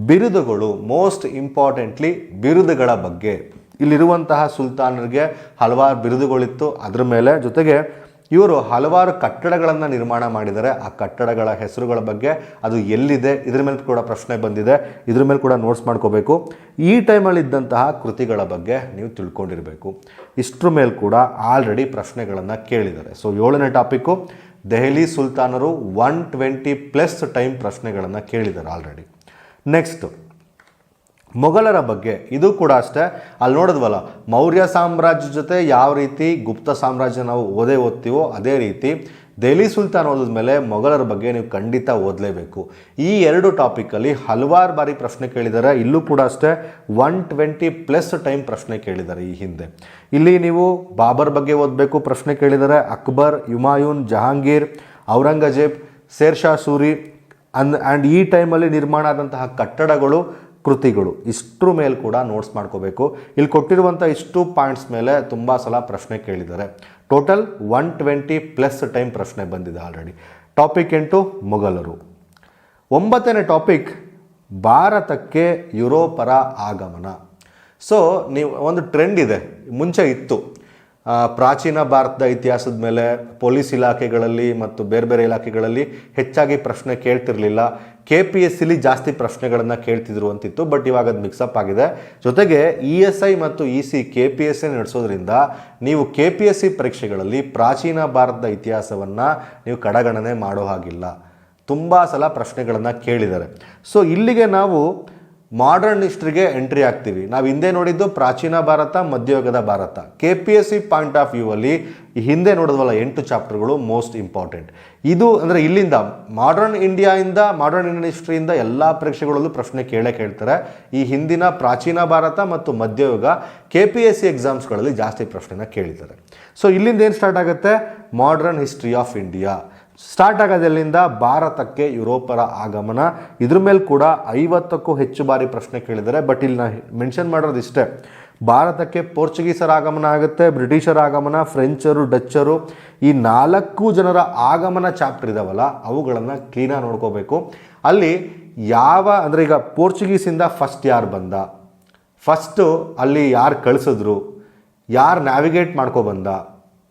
ಬಿರುದುಗಳು ಮೋಸ್ಟ್ ಇಂಪಾರ್ಟೆಂಟ್ಲಿ ಬಿರುದುಗಳ ಬಗ್ಗೆ. ಇಲ್ಲಿರುವಂತಹ ಸುಲ್ತಾನರಿಗೆ ಹಲವಾರು ಬಿರುದುಗಳಿತ್ತು. ಅದರ ಮೇಲೆ ಜೊತೆಗೆ ಇವರು ಹಲವಾರು ಕಟ್ಟಡಗಳನ್ನು ನಿರ್ಮಾಣ ಮಾಡಿದ್ದಾರೆ. ಆ ಕಟ್ಟಡಗಳ ಹೆಸರುಗಳ ಬಗ್ಗೆ ಅದು ಎಲ್ಲಿದೆ? ಇದ್ರ ಮೇಲೆ ಕೂಡ ಪ್ರಶ್ನೆ ಬಂದಿದೆ. ಇದ್ರ ಮೇಲೆ ಕೂಡ ನೋಟ್ಸ್ ಮಾಡ್ಕೋಬೇಕು. ಈ ಟೈಮಲ್ಲಿ ಇದ್ದಂತಹ ಕೃತಿಗಳ ಬಗ್ಗೆ ನೀವು ತಿಳ್ಕೊಂಡಿರಬೇಕು. ಇಷ್ಟ್ರ ಮೇಲೆ ಕೂಡ ಆಲ್ರೆಡಿ ಪ್ರಶ್ನೆಗಳನ್ನು ಕೇಳಿದ್ದಾರೆ. ಸೊ ಏಳನೇ ಟಾಪಿಕ್ಕು ದೆಹಲಿ ಸುಲ್ತಾನರು ಒನ್ ಟ್ವೆಂಟಿ ಪ್ಲಸ್ ಟೈಮ್ ಪ್ರಶ್ನೆಗಳನ್ನು ಕೇಳಿದ್ದಾರೆ ಆಲ್ರೆಡಿ ನೆಕ್ಸ್ಟ್ ಮೊಘಲರ ಬಗ್ಗೆ. ಇದು ಕೂಡ ಅಷ್ಟೇ. ಅಲ್ಲಿ ನೋಡಿದ್ವಲ್ಲ, ಮೌರ್ಯ ಸಾಮ್ರಾಜ್ಯ ಜೊತೆ ಯಾವ ರೀತಿ ಗುಪ್ತ ಸಾಮ್ರಾಜ್ಯ ನಾವು ಓದೇ ಓದ್ತೀವೋ ಅದೇ ರೀತಿ ದೆಹಲಿ ಸುಲ್ತಾನ್ ಓದಿದ ಮೇಲೆ ಮೊಘಲರ ಬಗ್ಗೆ ನೀವು ಖಂಡಿತ ಓದಲೇಬೇಕು. ಈ ಎರಡು ಟಾಪಿಕಲ್ಲಿ ಹಲವಾರು ಬಾರಿ ಪ್ರಶ್ನೆ ಕೇಳಿದ್ದಾರೆ ಇಲ್ಲೂ ಕೂಡ ಅಷ್ಟೇ ಒನ್ ಟ್ವೆಂಟಿ ಪ್ಲಸ್ ಟೈಮ್ ಪ್ರಶ್ನೆ ಕೇಳಿದ್ದಾರೆ ಈ ಹಿಂದೆ. ಇಲ್ಲಿ ನೀವು ಬಾಬರ್ ಬಗ್ಗೆ ಓದಬೇಕು ಪ್ರಶ್ನೆ ಕೇಳಿದ್ದಾರೆ ಅಕ್ಬರ್, ಹುಮಾಯೂನ್, ಜಹಾಂಗೀರ್, ಔರಂಗಜೇಬ್, ಶೇರ್ಷಾ ಸೂರಿ, ಅನ್ ಆ್ಯಂಡ್ ಈ ಟೈಮಲ್ಲಿ ನಿರ್ಮಾಣ ಆದಂತಹ ಕಟ್ಟಡಗಳು ಕೃತಿಗಳು. ಇಷ್ಟು ಮೇಲೆ ಕೂಡ ನೋಟ್ಸ್ ಮಾಡ್ಕೋಬೇಕು. ಇಲ್ಲಿ ಕೊಟ್ಟಿರುವಂಥ ಇಷ್ಟು ಪಾಯಿಂಟ್ಸ್ ಮೇಲೆ ತುಂಬ ಸಲ ಪ್ರಶ್ನೆ ಕೇಳಿದ್ದಾರೆ. Total one twenty plus time ಪ್ರಶ್ನೆ ಬಂದಿದೆ ಆಲ್ರೆಡಿ ಟಾಪಿಕ್ ಎಂಟು, ಮೊಘಲರು. ಒಂಬತ್ತನೇ ಟಾಪಿಕ್ ಭಾರತಕ್ಕೆ ಯುರೋಪರ ಆಗಮನ. ಸೊ ನೀವು, ಒಂದು ಟ್ರೆಂಡ್ ಇದೆ. ಮುಂಚೆ ಇತ್ತು. ಪ್ರಾಚೀನ ಭಾರತದ ಇತಿಹಾಸದ ಮೇಲೆ ಪೊಲೀಸ್ ಇಲಾಖೆಗಳಲ್ಲಿ ಮತ್ತು ಬೇರೆ ಬೇರೆ ಇಲಾಖೆಗಳಲ್ಲಿ ಹೆಚ್ಚಾಗಿ ಪ್ರಶ್ನೆ ಕೇಳ್ತಿರಲಿಲ್ಲ. ಕೆ ಪಿ ಎಸ್ ಸಿಲಿ ಜಾಸ್ತಿ ಪ್ರಶ್ನೆಗಳನ್ನು ಕೇಳ್ತಿದ್ರು ಅಂತಿತ್ತು ಬಟ್ ಇವಾಗ ಅದು ಮಿಕ್ಸಪ್ ಆಗಿದೆ. ಜೊತೆಗೆ ಇ ಎಸ್ ಐ ಮತ್ತು E C K P S C ನಡೆಸೋದ್ರಿಂದ ನೀವು ಕೆ ಪಿ ಎಸ್ ಸಿ ಪರೀಕ್ಷೆಗಳಲ್ಲಿ ಪ್ರಾಚೀನ ಭಾರತದ ಇತಿಹಾಸವನ್ನು ನೀವು ಕಡಗಣನೆ ಮಾಡೋ ಹಾಗಿಲ್ಲ. ತುಂಬ ಸಲ ಪ್ರಶ್ನೆಗಳನ್ನು ಕೇಳಿದ್ದಾರೆ. ಸೊ ಇಲ್ಲಿಗೆ ನಾವು ಮಾಡರ್ನ್ ಹಿಸ್ಟ್ರಿಗೆ ಎಂಟ್ರಿ ಆಗ್ತೀವಿ. ನಾವು ಹಿಂದೆ ನೋಡಿದ್ದು ಪ್ರಾಚೀನ Bharat, ಮಧ್ಯಯುಗದ Bharat. K P S C point of view ಅಲ್ಲಿ ಹಿಂದೆ ನೋಡಿದ್ವಲ್ಲ ಎಂಟು ಚಾಪ್ಟರ್ಗಳು ಮೋಸ್ಟ್ ಇಂಪಾರ್ಟೆಂಟ್ ಇದು ಅಂದರೆ ಇಲ್ಲಿಂದ ಮಾಡರ್ನ್ ಇಂಡಿಯಾಯಿಂದ ಮಾಡರ್ನ್ ಇಂಡಿಯನ್ ಹಿಸ್ಟ್ರಿಯಿಂದ ಎಲ್ಲ ಪರೀಕ್ಷೆಗಳಲ್ಲೂ ಪ್ರಶ್ನೆ ಕೇಳೇ ಕೇಳ್ತಾರೆ. ಈ ಹಿಂದಿನ ಪ್ರಾಚೀನ ಭಾರತ ಮತ್ತು ಮಧ್ಯಯುಗ ಕೆ ಪಿ ಎಸ್ ಸಿ ಎಕ್ಸಾಮ್ಸ್ಗಳಲ್ಲಿ ಜಾಸ್ತಿ ಪ್ರಶ್ನೆನ ಕೇಳಿದ್ದಾರೆ. ಸೊ ಇಲ್ಲಿಂದ ಏನು ಸ್ಟಾರ್ಟ್ ಆಗುತ್ತೆ? Modern history of India start ಆಗೋದಲ್ಲಿಂದ ಭಾರತಕ್ಕೆ ಯುರೋಪರ ಆಗಮನ. ಇದ್ರ ಮೇಲೆ ಕೂಡ ಐವತ್ತಕ್ಕೂ ಹೆಚ್ಚು ಬಾರಿ ಪ್ರಶ್ನೆ ಕೇಳಿದ್ದಾರೆ. ಬಟ್ ಇಲ್ಲಿ ನಾನು ಮೆನ್ಷನ್ ಮಾಡೋದು ಇಷ್ಟೇ. ಭಾರತಕ್ಕೆ ಪೋರ್ಚುಗೀಸರ ಆಗಮನ ಆಗುತ್ತೆ, ಬ್ರಿಟಿಷರ ಆಗಮನ, ಫ್ರೆಂಚರು, ಡಚ್ಚರು. ಈ ನಾಲ್ಕು ಜನರ ಆಗಮನ ಚಾಪ್ಟರ್ ಇದಾವಲ್ಲ, ಅವುಗಳನ್ನು ಕ್ಲೀನಾಗಿ ನೋಡ್ಕೋಬೇಕು. ಅಲ್ಲಿ ಯಾವ, ಅಂದರೆ ಈಗ ಪೋರ್ಚುಗೀಸಿಂದ ಫಸ್ಟ್ ಯಾರು ಬಂದ? ಫಸ್ಟು ಅಲ್ಲಿ ಯಾರು ಕಳಿಸಿದ್ರು? ಯಾರು ನ್ಯಾವಿಗೇಟ್ ಮಾಡ್ಕೊಬಂದ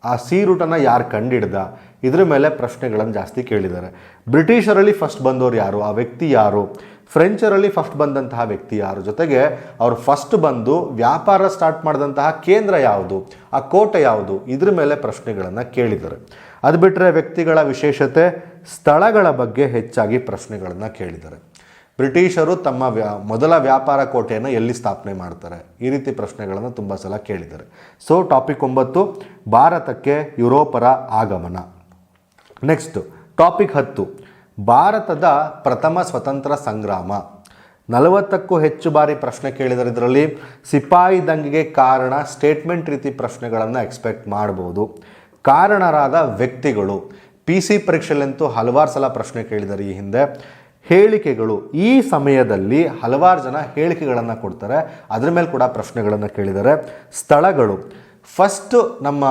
ಆ ಸೀ ರೂಟನ್ನು ಯಾರು ಕಂಡಿಡ್ದ? ಇದ್ರ ಮೇಲೆ ಪ್ರಶ್ನೆಗಳನ್ನು ಜಾಸ್ತಿ ಕೇಳಿದ್ದಾರೆ. ಬ್ರಿಟಿಷರಲ್ಲಿ ಫಸ್ಟ್ ಬಂದವರು ಯಾರು? ಆ ವ್ಯಕ್ತಿ ಯಾರು? ಫ್ರೆಂಚರಲ್ಲಿ ಫಸ್ಟ್ ಬಂದಂತಹ ವ್ಯಕ್ತಿ ಯಾರು? ಜೊತೆಗೆ ಅವರು ಫಸ್ಟ್ ಬಂದು ವ್ಯಾಪಾರ ಸ್ಟಾರ್ಟ್ ಮಾಡಿದಂತಹ ಕೇಂದ್ರ ಯಾವುದು? ಆ ಕೋಟೆ ಯಾವುದು? ಇದ್ರ ಮೇಲೆ ಪ್ರಶ್ನೆಗಳನ್ನು ಕೇಳಿದ್ದಾರೆ. ಅದು ಬಿಟ್ಟರೆ ವ್ಯಕ್ತಿಗಳ ವಿಶೇಷತೆ, ಸ್ಥಳಗಳ ಬಗ್ಗೆ ಹೆಚ್ಚಾಗಿ ಪ್ರಶ್ನೆಗಳನ್ನು ಕೇಳಿದ್ದಾರೆ. ಬ್ರಿಟಿಷರು ತಮ್ಮ ವ್ಯಾ, ಮೊದಲ ವ್ಯಾಪಾರ ಕೋಟೆಯನ್ನು ಎಲ್ಲಿ ಸ್ಥಾಪನೆ ಮಾಡ್ತಾರೆ? ಈ ರೀತಿ ಪ್ರಶ್ನೆಗಳನ್ನು ತುಂಬ ಸಲ ಕೇಳಿದ್ದಾರೆ. ಸೊ ಟಾಪಿಕ್ ಒಂಬತ್ತು, ಭಾರತಕ್ಕೆ ಯುರೋಪರ ಆಗಮನ. ನೆಕ್ಸ್ಟ್ ಟಾಪಿಕ್ ಹತ್ತು. ಭಾರತದ ಪ್ರಥಮ ಸ್ವತಂತ್ರ ಸಂಗ್ರಾಮ. ನಲವತ್ತಕ್ಕೂ ಹೆಚ್ಚು ಬಾರಿ ಪ್ರಶ್ನೆ ಕೇಳಿದರೆ ಇದರಲ್ಲಿ ಸಿಪಾಯಿ ದಂಗೆಗೆ ಕಾರಣ ಸ್ಟೇಟ್ಮೆಂಟ್ ರೀತಿ ಪ್ರಶ್ನೆಗಳನ್ನು ಎಕ್ಸ್ಪೆಕ್ಟ್ ಮಾಡ್ಬೋದು. ಕಾರಣರಾದ ವ್ಯಕ್ತಿಗಳು. ಪಿ ಸಿ ಪರೀಕ್ಷೆಯಲ್ಲಂತೂ ಹಲವಾರು ಸಲ ಪ್ರಶ್ನೆ ಕೇಳಿದ್ದಾರೆ ಈ ಹಿಂದೆ. ಹೇಳಿಕೆಗಳು. ಈ ಸಮಯದಲ್ಲಿ ಹಲವಾರು ಜನ ಹೇಳಿಕೆಗಳನ್ನು ಕೊಡ್ತಾರೆ. ಅದರ ಮೇಲೆ ಕೂಡ ಪ್ರಶ್ನೆಗಳನ್ನು ಕೇಳಿದ್ದಾರೆ ಸ್ಥಳಗಳು. ಫಸ್ಟ್ ನಮ್ಮ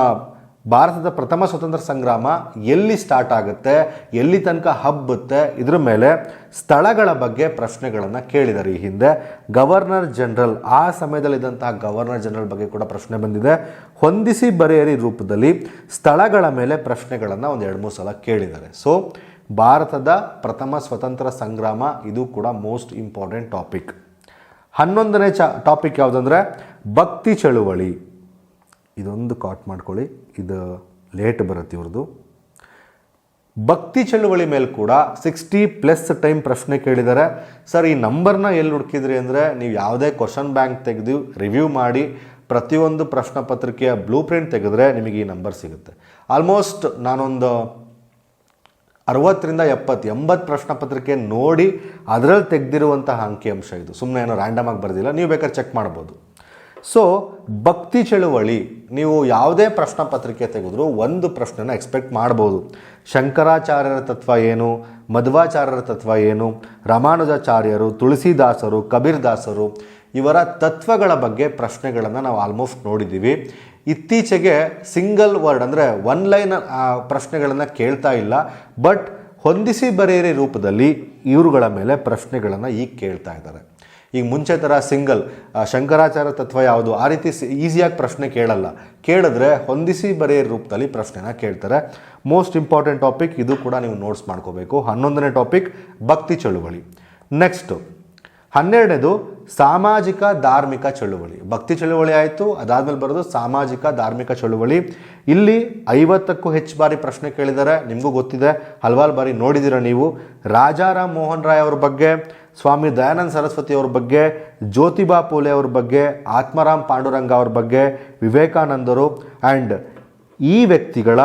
ಭಾರತದ ಪ್ರಥಮ ಸ್ವತಂತ್ರ ಸಂಗ್ರಾಮ ಎಲ್ಲಿ ಸ್ಟಾರ್ಟ್ ಆಗುತ್ತೆ, ಎಲ್ಲಿ ತನಕ ಹಬ್ಬುತ್ತೆ ಇದ್ರ ಮೇಲೆ ಸ್ಥಳಗಳ ಬಗ್ಗೆ ಪ್ರಶ್ನೆಗಳನ್ನು ಕೇಳಿದ್ದಾರೆ ಈ ಹಿಂದೆ. ಗವರ್ನರ್ ಜನರಲ್, ಆ ಸಮಯದಲ್ಲಿದ್ದಂತಹ ಗವರ್ನರ್ ಜನರಲ್ ಬಗ್ಗೆ ಕೂಡ ಪ್ರಶ್ನೆ ಬಂದಿದೆ. ಹೊಂದಿಸಿ ಬರೆಯರಿ ರೂಪದಲ್ಲಿ ಸ್ಥಳಗಳ ಮೇಲೆ ಪ್ರಶ್ನೆಗಳನ್ನು ಒಂದು ಎರಡು ಮೂರು ಸಲ ಕೇಳಿದ್ದಾರೆ ಸೊ ಭಾರತದ ಪ್ರಥಮ ಸ್ವತಂತ್ರ ಸಂಗ್ರಾಮ ಇದು ಕೂಡ ಮೋಸ್ಟ್ ಇಂಪಾರ್ಟೆಂಟ್ ಟಾಪಿಕ್ ಹನ್ನೊಂದನೇ ಚ ಟಾಪಿಕ್ ಯಾವುದಂದ್ರೆ ಭಕ್ತಿ ಚಳುವಳಿ. ಇದೊಂದು ಕಾಟ್ ಮಾಡ್ಕೊಳ್ಳಿ. ಇದು ಲೇಟ್ ಬರುತ್ತೆ ಇವ್ರದ್ದು. ಭಕ್ತಿ ಚಳುವಳಿ ಮೇಲೆ ಕೂಡ ಸಿಕ್ಸ್ಟಿ ಪ್ಲಸ್ ಟೈಮ್ ಪ್ರಶ್ನೆ ಕೇಳಿದ್ದಾರೆ ಸರ್, ಈ ನಂಬರ್ನ ಎಲ್ಲಿ ಹುಡುಕಿದ್ರಿ ಅಂದರೆ ನೀವು ಯಾವುದೇ ಕ್ವಶನ್ ಬ್ಯಾಂಕ್ ತೆಗೆದು ರಿವ್ಯೂ ಮಾಡಿ ಪ್ರತಿಯೊಂದು ಪ್ರಶ್ನೆ ಪತ್ರಿಕೆಯ ಬ್ಲೂ ಪ್ರಿಂಟ್ ತೆಗೆದ್ರೆ ನಿಮಗೆ ಈ ನಂಬರ್ ಸಿಗುತ್ತೆ. ಆಲ್ಮೋಸ್ಟ್ ನಾನೊಂದು ಅರವತ್ತರಿಂದ ಎಪ್ಪತ್ತು, ಎಂಬತ್ತು ಪ್ರಶ್ನೆ ಪತ್ರಿಕೆ ನೋಡಿ ಅದರಲ್ಲಿ ತೆಗೆದಿರುವಂತಹ ಅಂಕಿಅಂಶ ಇದು. ಸುಮ್ಮನೆ ಏನೋ ರ್ಯಾಂಡಮ್ ಆಗಿ ಬರೆದಿಲ್ಲ. ನೀವು ಬೇಕಾದ್ರೆ ಚೆಕ್ ಮಾಡ್ಬೋದು. ಸೊ ಭಕ್ತಿ ಚಳುವಳಿ, ನೀವು ಯಾವುದೇ ಪ್ರಶ್ನೆ ಪತ್ರಿಕೆ ತೆಗೆದ್ರೂ ಒಂದು ಪ್ರಶ್ನೆನ ಎಕ್ಸ್ಪೆಕ್ಟ್ ಮಾಡ್ಬೋದು. ಶಂಕರಾಚಾರ್ಯರ ತತ್ವ ಏನು? ಮಧ್ವಾಚಾರ್ಯರ ತತ್ವ ಏನು? ರಾಮಾನುಜಾಚಾರ್ಯರು, ತುಳಸಿದಾಸರು, ಕಬೀರ್ದಾಸರು, ಇವರ ತತ್ವಗಳ ಬಗ್ಗೆ ಪ್ರಶ್ನೆಗಳನ್ನು ನಾವು ಆಲ್ಮೋಸ್ಟ್ ನೋಡಿದ್ದೀವಿ. ಇತ್ತೀಚೆಗೆ ಸಿಂಗಲ್ ವರ್ಡ್ ಅಂದರೆ ಒನ್ ಲೈನ್ ಪ್ರಶ್ನೆಗಳನ್ನು ಕೇಳ್ತಾ ಇಲ್ಲ. ಬಟ್ ಹೊಂದಿಸಿ ಬರೆಯರಿ ರೂಪದಲ್ಲಿ ಇವರುಗಳ ಮೇಲೆ ಪ್ರಶ್ನೆಗಳನ್ನು ಈಗ ಕೇಳ್ತಾ ಇದ್ದಾರೆ. ಈಗ ಮುಂಚೆ ಥರ ಸಿಂಗಲ್ ಶಂಕರಾಚಾರ ತತ್ವ ಯಾವುದು? ಆ ರೀತಿ ಈಸಿಯಾಗಿ ಪ್ರಶ್ನೆ ಕೇಳಲ್ಲ. ಕೇಳಿದ್ರೆ ಹೊಂದಿಸಿ ಬರೆಯ ರೂಪದಲ್ಲಿ ಪ್ರಶ್ನೆನ ಕೇಳ್ತಾರೆ. ಮೋಸ್ಟ್ ಇಂಪಾರ್ಟೆಂಟ್ ಟಾಪಿಕ್ ಇದು ಕೂಡ ನೀವು ನೋಟ್ಸ್ ಮಾಡ್ಕೋಬೇಕು. ಹನ್ನೊಂದನೇ ಟಾಪಿಕ್ ಭಕ್ತಿ ಚಳುವಳಿ. ನೆಕ್ಸ್ಟು ಹನ್ನೆರಡನೇದು ಸಾಮಾಜಿಕ ಧಾರ್ಮಿಕ ಚಳುವಳಿ. ಭಕ್ತಿ ಚಳುವಳಿ ಆಯಿತು, ಅದಾದಮೇಲೆ ಬರೋದು ಸಾಮಾಜಿಕ ಧಾರ್ಮಿಕ ಚಳುವಳಿ. ಇಲ್ಲಿ ಐವತ್ತಕ್ಕೂ ಹೆಚ್ಚು ಬಾರಿ ಪ್ರಶ್ನೆ ಕೇಳಿದ್ದಾರೆ. ನಿಮಗೂ ಗೊತ್ತಿದೆ. ಹಲವಾರು ಬಾರಿ ನೋಡಿದ್ದೀರ ನೀವು? ರಾಜಾರಾಮ್ ಮೋಹನ್ ರಾಯ್ ಅವ್ರ ಬಗ್ಗೆ. ಸ್ವಾಮಿ ದಯಾನಂದ ಸರಸ್ವತಿ ಅವ್ರ ಬಗ್ಗೆ ಜ್ಯೋತಿಬಾ ಫೋಲೆ ಅವ್ರ ಬಗ್ಗೆ, ಆತ್ಮರಾಮ್ ಪಾಂಡುರಂಗ ಅವ್ರ ಬಗ್ಗೆ, ವಿವೇಕಾನಂದರು ಆ್ಯಂಡ್ ಈ ವ್ಯಕ್ತಿಗಳ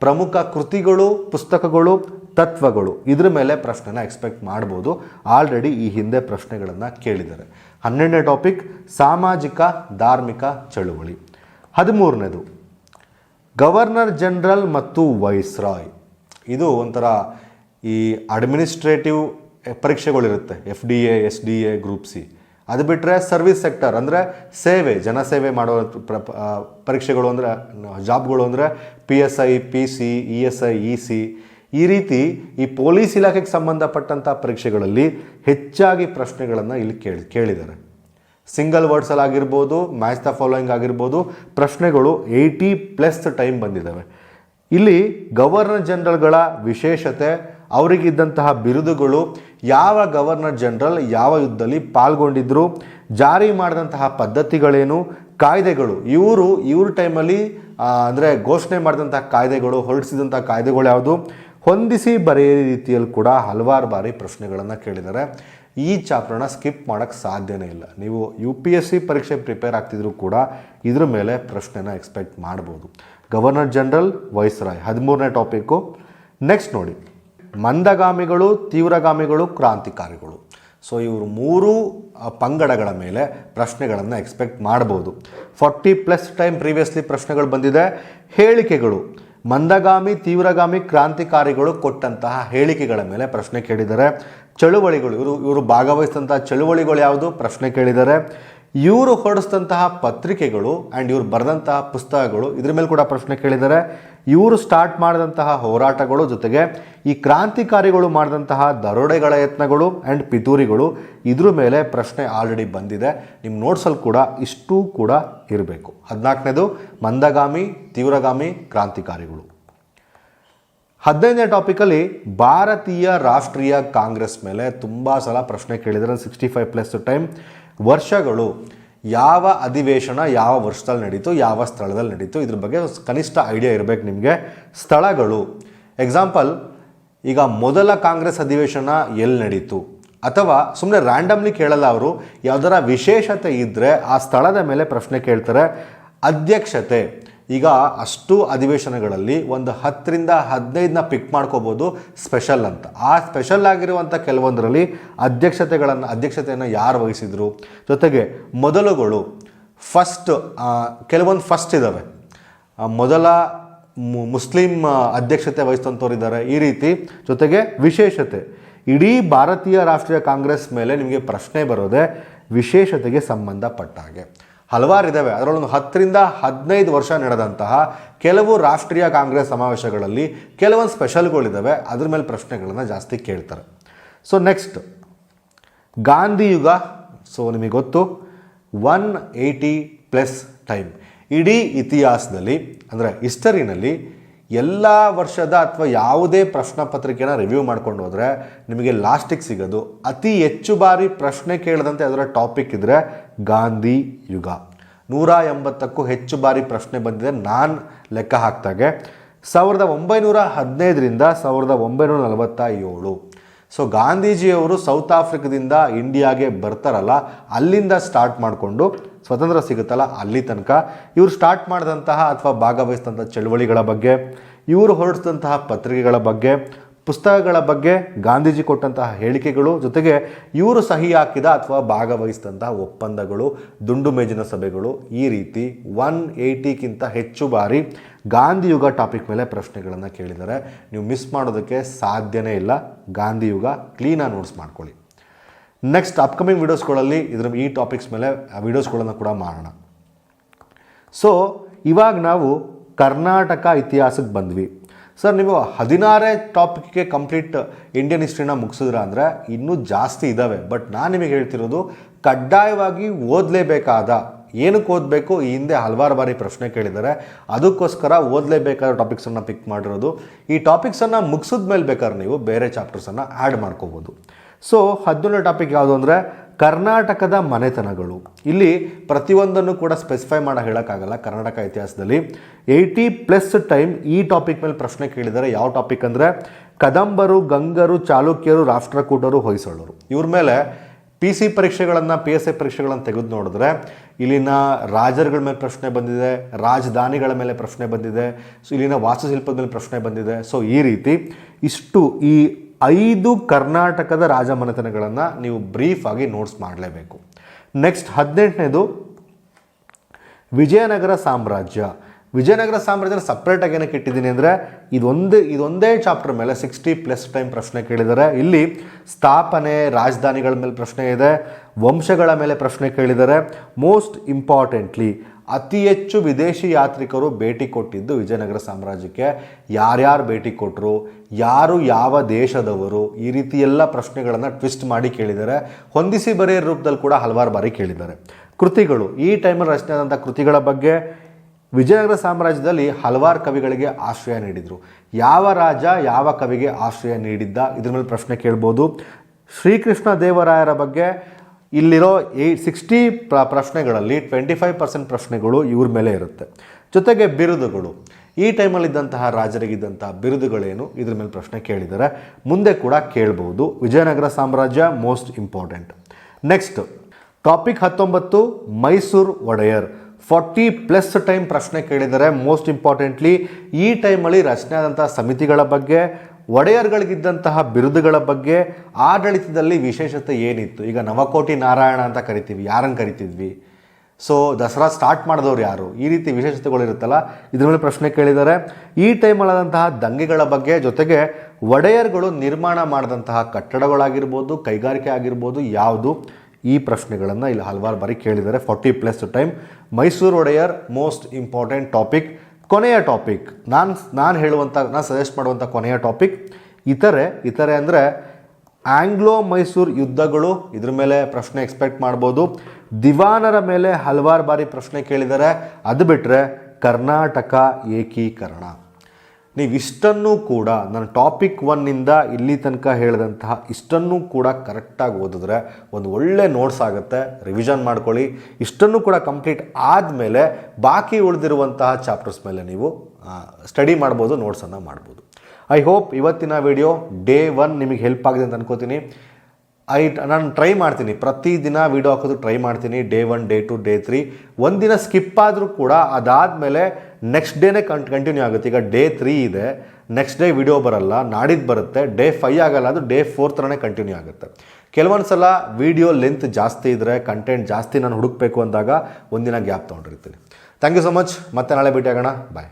ಪ್ರಮುಖ ಕೃತಿಗಳು, ಪುಸ್ತಕಗಳು, ತತ್ವಗಳು. ಇದ್ರ ಮೇಲೆ ಪ್ರಶ್ನೆನ ಎಕ್ಸ್ಪೆಕ್ಟ್ ಮಾಡ್ಬೋದು. ಆಲ್ರೆಡಿ ಈ ಹಿಂದೆ ಪ್ರಶ್ನೆಗಳನ್ನು ಕೇಳಿದ್ದಾರೆ. ಹನ್ನೆರಡನೇ ಟಾಪಿಕ್ ಸಾಮಾಜಿಕ, ಧಾರ್ಮಿಕ ಚಳುವಳಿ. ಹದಿಮೂರನೇದು, ಗವರ್ನರ್ ಜನರಲ್ ಮತ್ತು ವೈಸ್ರಾಯ್. ಇದು ಒಂಥರ ಈ administrative ಪರೀಕ್ಷೆಗಳಿರುತ್ತೆ F D A S D A group C ಅದು ಬಿಟ್ಟರೆ ಸರ್ವಿಸ್ ಸೆಕ್ಟರ್ ಅಂದರೆ ಸೇವೆ, ಜನಸೇವೆ ಮಾಡೋ ಪ್ರ ಪರೀಕ್ಷೆಗಳು ಅಂದರೆ, ಜಾಬ್ಗಳು ಅಂದರೆ P S I P C E S I E C ಈ ರೀತಿ ಈ ಪೊಲೀಸ್ ಇಲಾಖೆಗೆ ಸಂಬಂಧಪಟ್ಟಂಥ ಪರೀಕ್ಷೆಗಳಲ್ಲಿ ಹೆಚ್ಚಾಗಿ ಪ್ರಶ್ನೆಗಳನ್ನು ಇಲ್ಲಿ ಕೇಳಿ, ಕೇಳಿದ್ದಾರೆ. ಸಿಂಗಲ್ ವರ್ಡ್ಸಲ್ಲಿ ಆಗಿರ್ಬೋದು ಮ್ಯಾಚ್ ದ ಫಾಲೋಯಿಂಗ್ ಆಗಿರ್ಬೋದು, ಪ್ರಶ್ನೆಗಳು ಏಯ್ಟಿ ಪ್ಲಸ್ ಟೈಮ್ ಬಂದಿದ್ದಾವೆ. ಇಲ್ಲಿ ಗವರ್ನರ್ ಜನರಲ್ಗಳ ವಿಶೇಷತೆ ಅವರಿಗಿದ್ದಂತಹ ಬಿರುದುಗಳು ಯಾವ ಗವರ್ನರ್ ಜನರಲ್ ಯಾವ ಯುದ್ಧದಲ್ಲಿ ಪಾಲ್ಗೊಂಡಿದ್ದರು ಜಾರಿ ಮಾಡಿದಂತಹ ಪದ್ಧತಿಗಳೇನು, ಕಾಯ್ದೆಗಳು. ಇವರು, ಇವ್ರ ಟೈಮಲ್ಲಿ ಅಂದರೆ ಘೋಷಣೆ ಮಾಡಿದಂಥ ಕಾಯ್ದೆಗಳು ಹೊರಡಿಸಿದಂಥ ಕಾಯ್ದೆಗಳು ಯಾವುದು? ಹೊಂದಿಸಿ ಬರೆಯ ರೀತಿಯಲ್ಲಿ ಕೂಡ ಹಲವಾರು ಬಾರಿ ಪ್ರಶ್ನೆಗಳನ್ನು ಕೇಳಿದ್ದಾರೆ. ಈ ಚಾಪ್ಟರ್ನ ಸ್ಕಿಪ್ ಮಾಡೋಕ್ಕೆ ಸಾಧ್ಯನೇ ಇಲ್ಲ. ನೀವು ಯು ಪಿ ಎಸ್ ಸಿ ಪರೀಕ್ಷೆ ಪ್ರಿಪೇರ್ ಆಗ್ತಿದ್ರು ಕೂಡ ಇದ್ರ ಮೇಲೆ ಪ್ರಶ್ನೆನ ಎಕ್ಸ್ಪೆಕ್ಟ್ ಮಾಡ್ಬೋದು. ಗವರ್ನರ್ ಜನರಲ್ ವೈಸ್ರಾಯ್, ಹದಿಮೂರನೇ ಟಾಪಿಕ್ಕು. ನೆಕ್ಸ್ಟ್ ನೋಡಿ. ಮಂದಗಾಮಿಗಳು, ತೀವ್ರಗಾಮಿಗಳು, ಕ್ರಾಂತಿಕಾರಿಗಳು. ಸೊ ಇವರು ಮೂರು ಪಂಗಡಗಳ ಮೇಲೆ ಪ್ರಶ್ನೆಗಳನ್ನು ಎಕ್ಸ್ಪೆಕ್ಟ್ ಮಾಡ್ಬೋದು. ಫಾರ್ಟಿ ಪ್ಲಸ್ ಟೈಮ್ ಪ್ರೀವಿಯಸ್ಲಿ ಪ್ರಶ್ನೆಗಳು ಬಂದಿದೆ. ಹೇಳಿಕೆಗಳು. ಮಂದಗಾಮಿ, ತೀವ್ರಗಾಮಿ, ಕ್ರಾಂತಿಕಾರಿಗಳು ಕೊಟ್ಟಂತಹ ಹೇಳಿಕೆಗಳ ಮೇಲೆ ಪ್ರಶ್ನೆ ಕೇಳಿದ್ದಾರೆ. ಚಳುವಳಿಗಳು, ಇವರು ಇವರು ಭಾಗವಹಿಸಿದಂತಹ ಚಳುವಳಿಗಳು ಯಾವುದು? ಪ್ರಶ್ನೆ ಕೇಳಿದ್ದಾರೆ. ಇವರು ಹೊರಡಿಸಿದಂತಹ ಪತ್ರಿಕೆಗಳು ಆ್ಯಂಡ್ ಇವರು ಬರೆದಂತಹ ಪುಸ್ತಕಗಳು, ಇದ್ರ ಮೇಲೆ ಕೂಡ ಪ್ರಶ್ನೆ ಕೇಳಿದ್ದಾರೆ. ಇವರು ಸ್ಟಾರ್ಟ್ ಮಾಡಿದಂತಹ ಹೋರಾಟಗಳು ಜೊತೆಗೆ ಈ ಕ್ರಾಂತಿಕಾರಿಗಳು ಮಾಡಿದಂತಹ ದರೋಡೆಗಳ ಯತ್ನಗಳು ಆ್ಯಂಡ್ ಪಿತೂರಿಗಳು ಇದ್ರ ಮೇಲೆ ಪ್ರಶ್ನೆ ಆಲ್ರೆಡಿ ಬಂದಿದೆ. ನಿಮ್ಮ ನೋಟ್ಸಲ್ಲಿ ಕೂಡ ಇಷ್ಟೂ ಕೂಡ ಇರಬೇಕು. ಹದಿನಾಲ್ಕನೇದು, ಮಂದಗಾಮಿ, ತೀವ್ರಗಾಮಿ ಕ್ರಾಂತಿಕಾರಿಗಳು. ಹದಿನೈದನೇ ಟಾಪಿಕಲ್ಲಿ ಭಾರತೀಯ ರಾಷ್ಟ್ರೀಯ ಕಾಂಗ್ರೆಸ್ ಮೇಲೆ ತುಂಬ ಸಲ ಪ್ರಶ್ನೆ ಕೇಳಿದರೆ ಸಿಕ್ಸ್ಟಿ ಫೈವ್ ಪ್ಲಸ್ ಟೈಮ್ ವರ್ಷಗಳು ಯಾವ ಅಧಿವೇಶನ ಯಾವ ವರ್ಷದಲ್ಲಿ ನಡೀತು, ಯಾವ ಸ್ಥಳದಲ್ಲಿ ನಡೀತು, ಇದ್ರ ಬಗ್ಗೆ ಕನಿಷ್ಠ ಐಡಿಯಾ ಇರಬೇಕು ನಿಮಗೆ. ಸ್ಥಳಗಳು. ಎಕ್ಸಾಂಪಲ್ ಈಗ ಮೊದಲ ಕಾಂಗ್ರೆಸ್ ಅಧಿವೇಶನ ಎಲ್ಲಿ ನಡೀತು? ಅಥವಾ ಸುಮ್ಮನೆ ರ್ಯಾಂಡಮ್ಲಿ ಕೇಳಲ್ಲ ಅವರು, ಯಾವುದರ ವಿಶೇಷತೆ ಇದ್ದರೆ ಆ ಸ್ಥಳದ ಮೇಲೆ ಪ್ರಶ್ನೆ ಕೇಳ್ತಾರೆ, ಅಧ್ಯಕ್ಷತೆ. ಈಗ ಅಷ್ಟು ಅಧಿವೇಶನಗಳಲ್ಲಿ ಒಂದು ಹತ್ತರಿಂದ ಹದಿನೈದನ್ನ ಪಿಕ್ ಮಾಡ್ಕೋಬೋದು ಸ್ಪೆಷಲ್ ಅಂತ. ಆ ಸ್ಪೆಷಲ್ ಆಗಿರುವಂಥ ಕೆಲವೊಂದರಲ್ಲಿ ಅಧ್ಯಕ್ಷತೆಗಳನ್ನು, ಅಧ್ಯಕ್ಷತೆಯನ್ನು ಯಾರು ವಹಿಸಿದರು? ಜೊತೆಗೆ ಮೊದಲುಗಳು ಫಸ್ಟ್ ಕೆಲವೊಂದು ಫಸ್ಟ್ ಇದ್ದಾವೆ ಮೊದಲ ಮುಸ್ಲಿಂ ಅಧ್ಯಕ್ಷತೆ ವಹಿಸಿದಂಥವ್ರು ಇದ್ದಾರೆ ಈ ರೀತಿ ಜೊತೆಗೆ ವಿಶೇಷತೆ. ಇಡೀ ಭಾರತೀಯ ರಾಷ್ಟ್ರೀಯ ಕಾಂಗ್ರೆಸ್ ಮೇಲೆ ನಿಮಗೆ ಪ್ರಶ್ನೆ ಬರೋದೆ ವಿಶೇಷತೆಗೆ ಸಂಬಂಧಪಟ್ಟ ಹಾಗೆ. ಹಲವಾರು ಇದ್ದಾವೆ ಅದರಲ್ಲೊಂದು ಹತ್ತರಿಂದ ಹದಿನೈದು ವರ್ಷ ನಡೆದಂತಹ ಕೆಲವು ರಾಷ್ಟ್ರೀಯ ಕಾಂಗ್ರೆಸ್ ಸಮಾವೇಶಗಳಲ್ಲಿ ಕೆಲವೊಂದು ಸ್ಪೆಷಲ್ಗಳಿದ್ದಾವೆ ಅದ್ರ ಮೇಲೆ ಪ್ರಶ್ನೆಗಳನ್ನು ಜಾಸ್ತಿ ಕೇಳ್ತಾರೆ. ಸೊ ನೆಕ್ಸ್ಟ್ ಗಾಂಧಿ ಯುಗ. ಸೊ ನಿಮಗೆ ಗೊತ್ತು. ಒನ್ ಏಯ್ಟಿ ಪ್ಲಸ್ ಟೈಮ್ ಇಡೀ ಇತಿಹಾಸದಲ್ಲಿ, ಅಂದರೆ ಹಿಸ್ಟರಿನಲ್ಲಿ ಎಲ್ಲ ವರ್ಷದ ಅಥವಾ ಯಾವುದೇ ಪ್ರಶ್ನೆ ಪತ್ರಿಕೆನ ರಿವ್ಯೂ ಮಾಡ್ಕೊಂಡು ಹೋದರೆ ನಿಮಗೆ ಲಾಸ್ಟಿಗೆ ಸಿಗೋದು. ಅತಿ ಹೆಚ್ಚು ಬಾರಿ ಪ್ರಶ್ನೆ ಕೇಳದಂತೆ ಅದರ ಟಾಪಿಕ್ ಇದ್ದರೆ ಗಾಂಧಿ ಯುಗ. ನೂರ ಎಂಬತ್ತಕ್ಕೂ ಹೆಚ್ಚು ಬಾರಿ ಪ್ರಶ್ನೆ ಬಂದಿದೆ ನಾನು ಲೆಕ್ಕ ಹಾಕ್ದಾಗೆ. ಸಾವಿರದ ಒಂಬೈನೂರ ಹದಿನೈದರಿಂದ ಸಾವಿರದ ಒಂಬೈನೂರ ನಲವತ್ತ ಏಳು ಸೊ ಗಾಂಧೀಜಿಯವರು ಸೌತ್ ಆಫ್ರಿಕಾದಿಂದ ಇಂಡಿಯಾಗೆ ಬರ್ತಾರಲ್ಲ, ಅಲ್ಲಿಂದ ಸ್ಟಾರ್ಟ್ ಮಾಡಿಕೊಂಡು ಸ್ವತಂತ್ರ ಸಿಗುತ್ತಲ್ಲ, ಅಲ್ಲಿ ತನಕ. ಇವರು ಸ್ಟಾರ್ಟ್ ಮಾಡಿದಂತಹ ಅಥವಾ ಭಾಗವಹಿಸಿದಂಥ ಚಳುವಳಿಗಳ ಬಗ್ಗೆ, ಇವರು ಹೊರಡಿಸಿದಂತಹ ಪತ್ರಿಕೆಗಳ ಬಗ್ಗೆ ಪುಸ್ತಕಗಳ ಬಗ್ಗೆ ಗಾಂಧೀಜಿ ಕೊಟ್ಟಂತಹ ಹೇಳಿಕೆಗಳು ಜೊತೆಗೆ ಇವರು ಸಹಿ ಹಾಕಿದ ಅಥವಾ ಭಾಗವಹಿಸಿದಂತಹ ಒಪ್ಪಂದಗಳು, ದುಂಡು ಮೇಜಿನ ಸಭೆಗಳು ಈ ರೀತಿ ಒನ್ ಏಯ್ಟಿಗಿಂತ ಹೆಚ್ಚು ಬಾರಿ ಗಾಂಧಿಯುಗ ಟಾಪಿಕ್ ಮೇಲೆ ಪ್ರಶ್ನೆಗಳನ್ನು ಕೇಳಿದ್ದಾರೆ. ನೀವು ಮಿಸ್ ಮಾಡೋದಕ್ಕೆ ಸಾಧ್ಯನೇ ಇಲ್ಲ. ಗಾಂಧಿ ಯುಗ ಕ್ಲೀನಾಗಿ ನೋಟ್ಸ್ ಮಾಡ್ಕೊಳ್ಳಿ. ನೆಕ್ಸ್ಟ್ ಅಪ್ಕಮಿಂಗ್ ವೀಡಿಯೋಸ್ಗಳಲ್ಲಿ ಇದ್ರ ಈ ಟಾಪಿಕ್ಸ್ ಮೇಲೆ ವೀಡಿಯೋಸ್ಗಳನ್ನು ಕೂಡ ಮಾಡೋಣ. ಸೊ ಇವಾಗ ನಾವು ಕರ್ನಾಟಕ ಇತಿಹಾಸಕ್ಕೆ ಬಂದ್ವಿ. ಸರ್, ನೀವು ಹದಿನಾರೇ ಟಾಪಿಕ್ಗೆ ಕಂಪ್ಲೀಟ್ ಇಂಡಿಯನ್ ಹಿಸ್ಟ್ರಿನ ಮುಗಿಸಿದ್ರ ಅಂದರೆ ಇನ್ನೂ ಜಾಸ್ತಿ ಇದ್ದಾವೆ ಬಟ್ ನಾನು ನಿಮಗೆ ಹೇಳ್ತಿರೋದು, ಕಡ್ಡಾಯವಾಗಿ ಓದಲೇಬೇಕಾದ, ಏನಕ್ಕೆ ಓದಬೇಕು? ಈ ಹಿಂದೆ ಹಲವಾರು ಬಾರಿ ಪ್ರಶ್ನೆ ಕೇಳಿದ್ದಾರೆ. ಅದಕ್ಕೋಸ್ಕರ ಓದಲೇಬೇಕಾದ ಟಾಪಿಕ್ಸನ್ನು ಪಿಕ್ ಮಾಡಿರೋದು. ಈ ಟಾಪಿಕ್ಸನ್ನು ಮುಗಿಸಿದ ಮೇಲೆ ಬೇಕಾದ್ರೆ ನೀವು ಬೇರೆ ಚಾಪ್ಟರ್ಸನ್ನು ಆ್ಯಡ್ ಮಾಡ್ಕೋಬೋದು. ಸೊ ಹದಿನೇಳನೇ ಟಾಪಿಕ್ ಯಾವುದು ಅಂದರೆ ಕರ್ನಾಟಕದ ಮನೆತನಗಳು. ಇಲ್ಲಿ ಪ್ರತಿಯೊಂದನ್ನು ಕೂಡ ಸ್ಪೆಸಿಫೈ ಮಾಡಿ ಹೇಳೋಕ್ಕಾಗಲ್ಲ ಕರ್ನಾಟಕ ಇತಿಹಾಸದಲ್ಲಿ. ಏಯ್ಟಿ ಪ್ಲಸ್ ಟೈಮ್ ಈ ಟಾಪಿಕ್ ಮೇಲೆ ಪ್ರಶ್ನೆ ಕೇಳಿದ್ದಾರೆ ಯಾವ ಟಾಪಿಕ್ ಅಂದರೆ ಕದಂಬರು, ಗಂಗರು, ಚಾಲುಕ್ಯರು, ರಾಷ್ಟ್ರಕೂಟರು, ಹೊಯ್ಸಳರು. ಇವ್ರ ಮೇಲೆ ಪಿ ಸಿ ಪರೀಕ್ಷೆಗಳನ್ನು ಪಿ ಎಸ್ ಐ ಪರೀಕ್ಷೆಗಳನ್ನು ತೆಗೆದು ನೋಡಿದ್ರೆ ಇಲ್ಲಿನ ರಾಜರುಗಳ ಮೇಲೆ ಪ್ರಶ್ನೆ ಬಂದಿದೆ, ರಾಜಧಾನಿಗಳ ಮೇಲೆ ಪ್ರಶ್ನೆ ಬಂದಿದೆ, ಸೊ ಇಲ್ಲಿನ ವಾಸ್ತುಶಿಲ್ಪದ ಮೇಲೆ ಪ್ರಶ್ನೆ ಬಂದಿದೆ. ಸೊ ಈ ರೀತಿ ಇಷ್ಟು ಈ ಐದು ಕರ್ನಾಟಕದ ರಾಜಮನೆತನಗಳನ್ನು ನೀವು ಬ್ರೀಫ್ ಆಗಿ ನೋಟ್ಸ್ ಮಾಡಲೇಬೇಕು. ನೆಕ್ಸ್ಟ್ ಹದಿನೆಂಟನೇದು ವಿಜಯನಗರ ಸಾಮ್ರಾಜ್ಯ. ವಿಜಯನಗರ ಸಾಮ್ರಾಜ್ಯನ ಸಪ್ರೇಟಾಗಿ ಏನಕ್ಕೆ ಇಟ್ಟಿದ್ದೀನಿ ಅಂದರೆ ಇದೊಂದೇ ಇದೊಂದೇ ಚಾಪ್ಟರ್ ಮೇಲೆ ಸಿಕ್ಸ್ಟಿ ಪ್ಲಸ್ ಟೈಮ್ ಪ್ರಶ್ನೆ ಕೇಳಿದ್ದಾರೆ. ಇಲ್ಲಿ ಸ್ಥಾಪನೆ, ರಾಜಧಾನಿಗಳ ಮೇಲೆ ಪ್ರಶ್ನೆ ಇದೆ, ವಂಶಗಳ ಮೇಲೆ ಪ್ರಶ್ನೆ ಕೇಳಿದ್ದಾರೆ. ಮೋಸ್ಟ್ ಇಂಪಾರ್ಟೆಂಟ್ಲಿ ಅತಿ ಹೆಚ್ಚು ವಿದೇಶಿ ಯಾತ್ರಿಕರು ಭೇಟಿ ಕೊಟ್ಟಿದ್ದು ವಿಜಯನಗರ ಸಾಮ್ರಾಜ್ಯಕ್ಕೆ. ಯಾರ್ಯಾರು ಭೇಟಿ ಕೊಟ್ಟರು ಯಾರು ಯಾವ ದೇಶದವರು, ಈ ರೀತಿ ಎಲ್ಲ ಪ್ರಶ್ನೆಗಳನ್ನು ಟ್ವಿಸ್ಟ್ ಮಾಡಿ ಕೇಳಿದ್ದಾರೆ. ಹೊಂದಿಸಿ ಬರೆಯ ರೂಪದಲ್ಲಿ ಕೂಡ ಹಲವಾರು ಬಾರಿ ಕೇಳಿದ್ದಾರೆ. ಕೃತಿಗಳು, ಈ ಟೈಮಲ್ಲಿ ರಚನೆ ಆದಂಥ ಕೃತಿಗಳ ಬಗ್ಗೆ ವಿಜಯನಗರ ಸಾಮ್ರಾಜ್ಯದಲ್ಲಿ ಹಲವಾರು ಕವಿಗಳಿಗೆ ಆಶ್ರಯ ನೀಡಿದರು. ಯಾವ ರಾಜ ಯಾವ ಕವಿಗೆ ಆಶ್ರಯ ನೀಡಿದ್ದ? ಇದ್ರ ಮೇಲೆ ಪ್ರಶ್ನೆ ಕೇಳ್ಬೋದು. ಶ್ರೀಕೃಷ್ಣ ದೇವರಾಯರ ಬಗ್ಗೆ ಇಲ್ಲಿರೋ ಏ ಸಿಕ್ಸ್ಟಿ ಪ್ರ ಪ್ರಶ್ನೆಗಳಲ್ಲಿ ಟ್ವೆಂಟಿ ಫೈವ್ ಪರ್ಸೆಂಟ್ ಪ್ರಶ್ನೆಗಳು ಇವ್ರ ಮೇಲೆ ಇರುತ್ತೆ. ಜೊತೆಗೆ ಬಿರುದುಗಳು. ಈ ಟೈಮಲ್ಲಿದ್ದಂತಹ ರಾಜರಿಗಿದ್ದಂತಹ ಬಿರುದುಗಳೇನು? ಇದ್ರ ಮೇಲೆ ಪ್ರಶ್ನೆ ಕೇಳಿದ್ದಾರೆ ಮುಂದೆ ಕೂಡ ಕೇಳ್ಬೋದು. ವಿಜಯನಗರ ಸಾಮ್ರಾಜ್ಯ ಮೋಸ್ಟ್ ಇಂಪಾರ್ಟೆಂಟ್ ನೆಕ್ಸ್ಟ್ ಟಾಪಿಕ್ ಹತ್ತೊಂಬತ್ತು, Mysuru Wodeyar. Forty plus time ಪ್ರಶ್ನೆ ಕೇಳಿದರೆ. ಮೋಸ್ಟ್ ಇಂಪಾರ್ಟೆಂಟ್ಲಿ ಈ ಟೈಮಲ್ಲಿ ರಚನೆ ಆದಂಥ ಸಮಿತಿಗಳ ಬಗ್ಗೆ ಒಡೆಯರ್ಗಳಿಗಿದ್ದಂತಹ ಬಿರುದುಗಳ ಬಗ್ಗೆ ಆಡಳಿತದಲ್ಲಿ ವಿಶೇಷತೆ ಏನಿತ್ತು? ಈಗ ನವಕೋಟಿ ನಾರಾಯಣ ಅಂತ ಕರಿತೀವಿ, ಯಾರನ್ನು ಕರಿತಿದ್ವಿ? ಸೊ ದಸರಾ ಸ್ಟಾರ್ಟ್ ಮಾಡಿದವ್ರು ಯಾರು? ಈ ರೀತಿ ವಿಶೇಷತೆಗಳಿರುತ್ತಲ್ಲ ಇದ್ರ ಮೇಲೆ ಪ್ರಶ್ನೆ ಕೇಳಿದ್ದಾರೆ. ಈ ಟೈಮಲ್ಲಾದಂತಹ ದಂಗೆಗಳ ಬಗ್ಗೆ ಜೊತೆಗೆ ಒಡೆಯರ್ಗಳು ನಿರ್ಮಾಣ ಮಾಡಿದಂತಹ ಕಟ್ಟಡಗಳಾಗಿರ್ಬೋದು, ಕೈಗಾರಿಕೆ ಆಗಿರ್ಬೋದು, ಯಾವುದು? ಈ ಪ್ರಶ್ನೆಗಳನ್ನು ಇಲ್ಲಿ ಹಲವಾರು ಬಾರಿ ಕೇಳಿದ್ದಾರೆ. Forty plus time Mysuru Wodeyar most important topic ಕೊನೆಯ ಟಾಪಿಕ್ ನಾನು ನಾನು ಹೇಳುವಂಥ ನಾನು ಸಜೆಸ್ಟ್ ಮಾಡುವಂಥ ಕೊನೆಯ ಟಾಪಿಕ್ ಇತರೆ ಇತರೆ ಅಂದರೆ ಆಂಗ್ಲೋ ಮೈಸೂರು ಯುದ್ಧಗಳು, ಇದ್ರ ಮೇಲೆ ಪ್ರಶ್ನೆ ಎಕ್ಸ್ಪೆಕ್ಟ್ ಮಾಡ್ಬೋದು. ದಿವಾನರ ಮೇಲೆ ಹಲವಾರು ಬಾರಿ ಪ್ರಶ್ನೆ ಕೇಳಿದ್ದಾರೆ ಅದು ಬಿಟ್ಟರೆ ಕರ್ನಾಟಕ ಏಕೀಕರಣ. ನೀವು ಇಷ್ಟನ್ನೂ ಕೂಡ ನನ್ನ ಟಾಪಿಕ್ ಒನ್ನಿಂದ ಇಲ್ಲಿ ತನಕ ಹೇಳಿದಂತಹ ಇಷ್ಟನ್ನೂ ಕೂಡ ಕರೆಕ್ಟಾಗಿ ಓದಿದ್ರೆ ಒಂದು ಒಳ್ಳೆ ನೋಟ್ಸ್ ಆಗುತ್ತೆ. ರಿವಿಷನ್ ಮಾಡ್ಕೊಳ್ಳಿ. ಇಷ್ಟನ್ನು ಕೂಡ ಕಂಪ್ಲೀಟ್ ಆದಮೇಲೆ ಬಾಕಿ ಉಳಿದಿರುವಂತಹ ಚಾಪ್ಟರ್ಸ್ ಮೇಲೆ ನೀವು ಸ್ಟಡಿ ಮಾಡ್ಬೋದು ನೋಟ್ಸನ್ನು ಮಾಡ್ಬೋದು. ಐ ಹೋಪ್ ಇವತ್ತಿನ ವಿಡಿಯೋ ಡೇ ಒನ್ ನಿಮಗೆ ಹೆಲ್ಪ್ ಆಗಿದೆ ಅಂತ ಅನ್ಕೋತೀನಿ. ಐ ನಾನು ಟ್ರೈ ಮಾಡ್ತೀನಿ. ಪ್ರತಿದಿನ ವೀಡಿಯೋ ಹಾಕೋದು ಟ್ರೈ ಮಾಡ್ತೀನಿ. Day one day two day three ಒಂದಿನ ಸ್ಕಿಪ್ ಆದರೂ ಕೂಡ ಅದಾದಮೇಲೆ ನೆಕ್ಸ್ಟ್ ಡೇನೇ ಕಂ ಕಂಟಿನ್ಯೂ ಆಗುತ್ತೆ. ಈಗ ಡೇ ತ್ರೀ ಇದೆ. ನೆಕ್ಸ್ಟ್ ಡೇ ವಿಡಿಯೋ ಬರಲ್ಲ. ನಾಡಿದ್ದು ಬರುತ್ತೆ. ಡೇ ಫೈ ಆಗಲ್ಲ ಅದು ಡೇ ಫೋರ್ ಥರನೇ ಕಂಟಿನ್ಯೂ ಆಗುತ್ತೆ. ಕೆಲವೊಂದು ಸಲ ವೀಡಿಯೋ ಲೆಂತ್ ಜಾಸ್ತಿ ಇದ್ದರೆ ಕಂಟೆಂಟ್ ಜಾಸ್ತಿ ನಾನು ಹುಡುಕಬೇಕು ಅಂದಾಗ ಒಂದಿನ ಗ್ಯಾಪ್ ತೊಗೊಂಡಿರ್ತೀನಿ. ಥ್ಯಾಂಕ್ ಯು ಸೊ ಮಚ್ ಮತ್ತೆ ನಾಳೆ ಭೇಟಿ ಆಗೋಣ ಬಾಯ್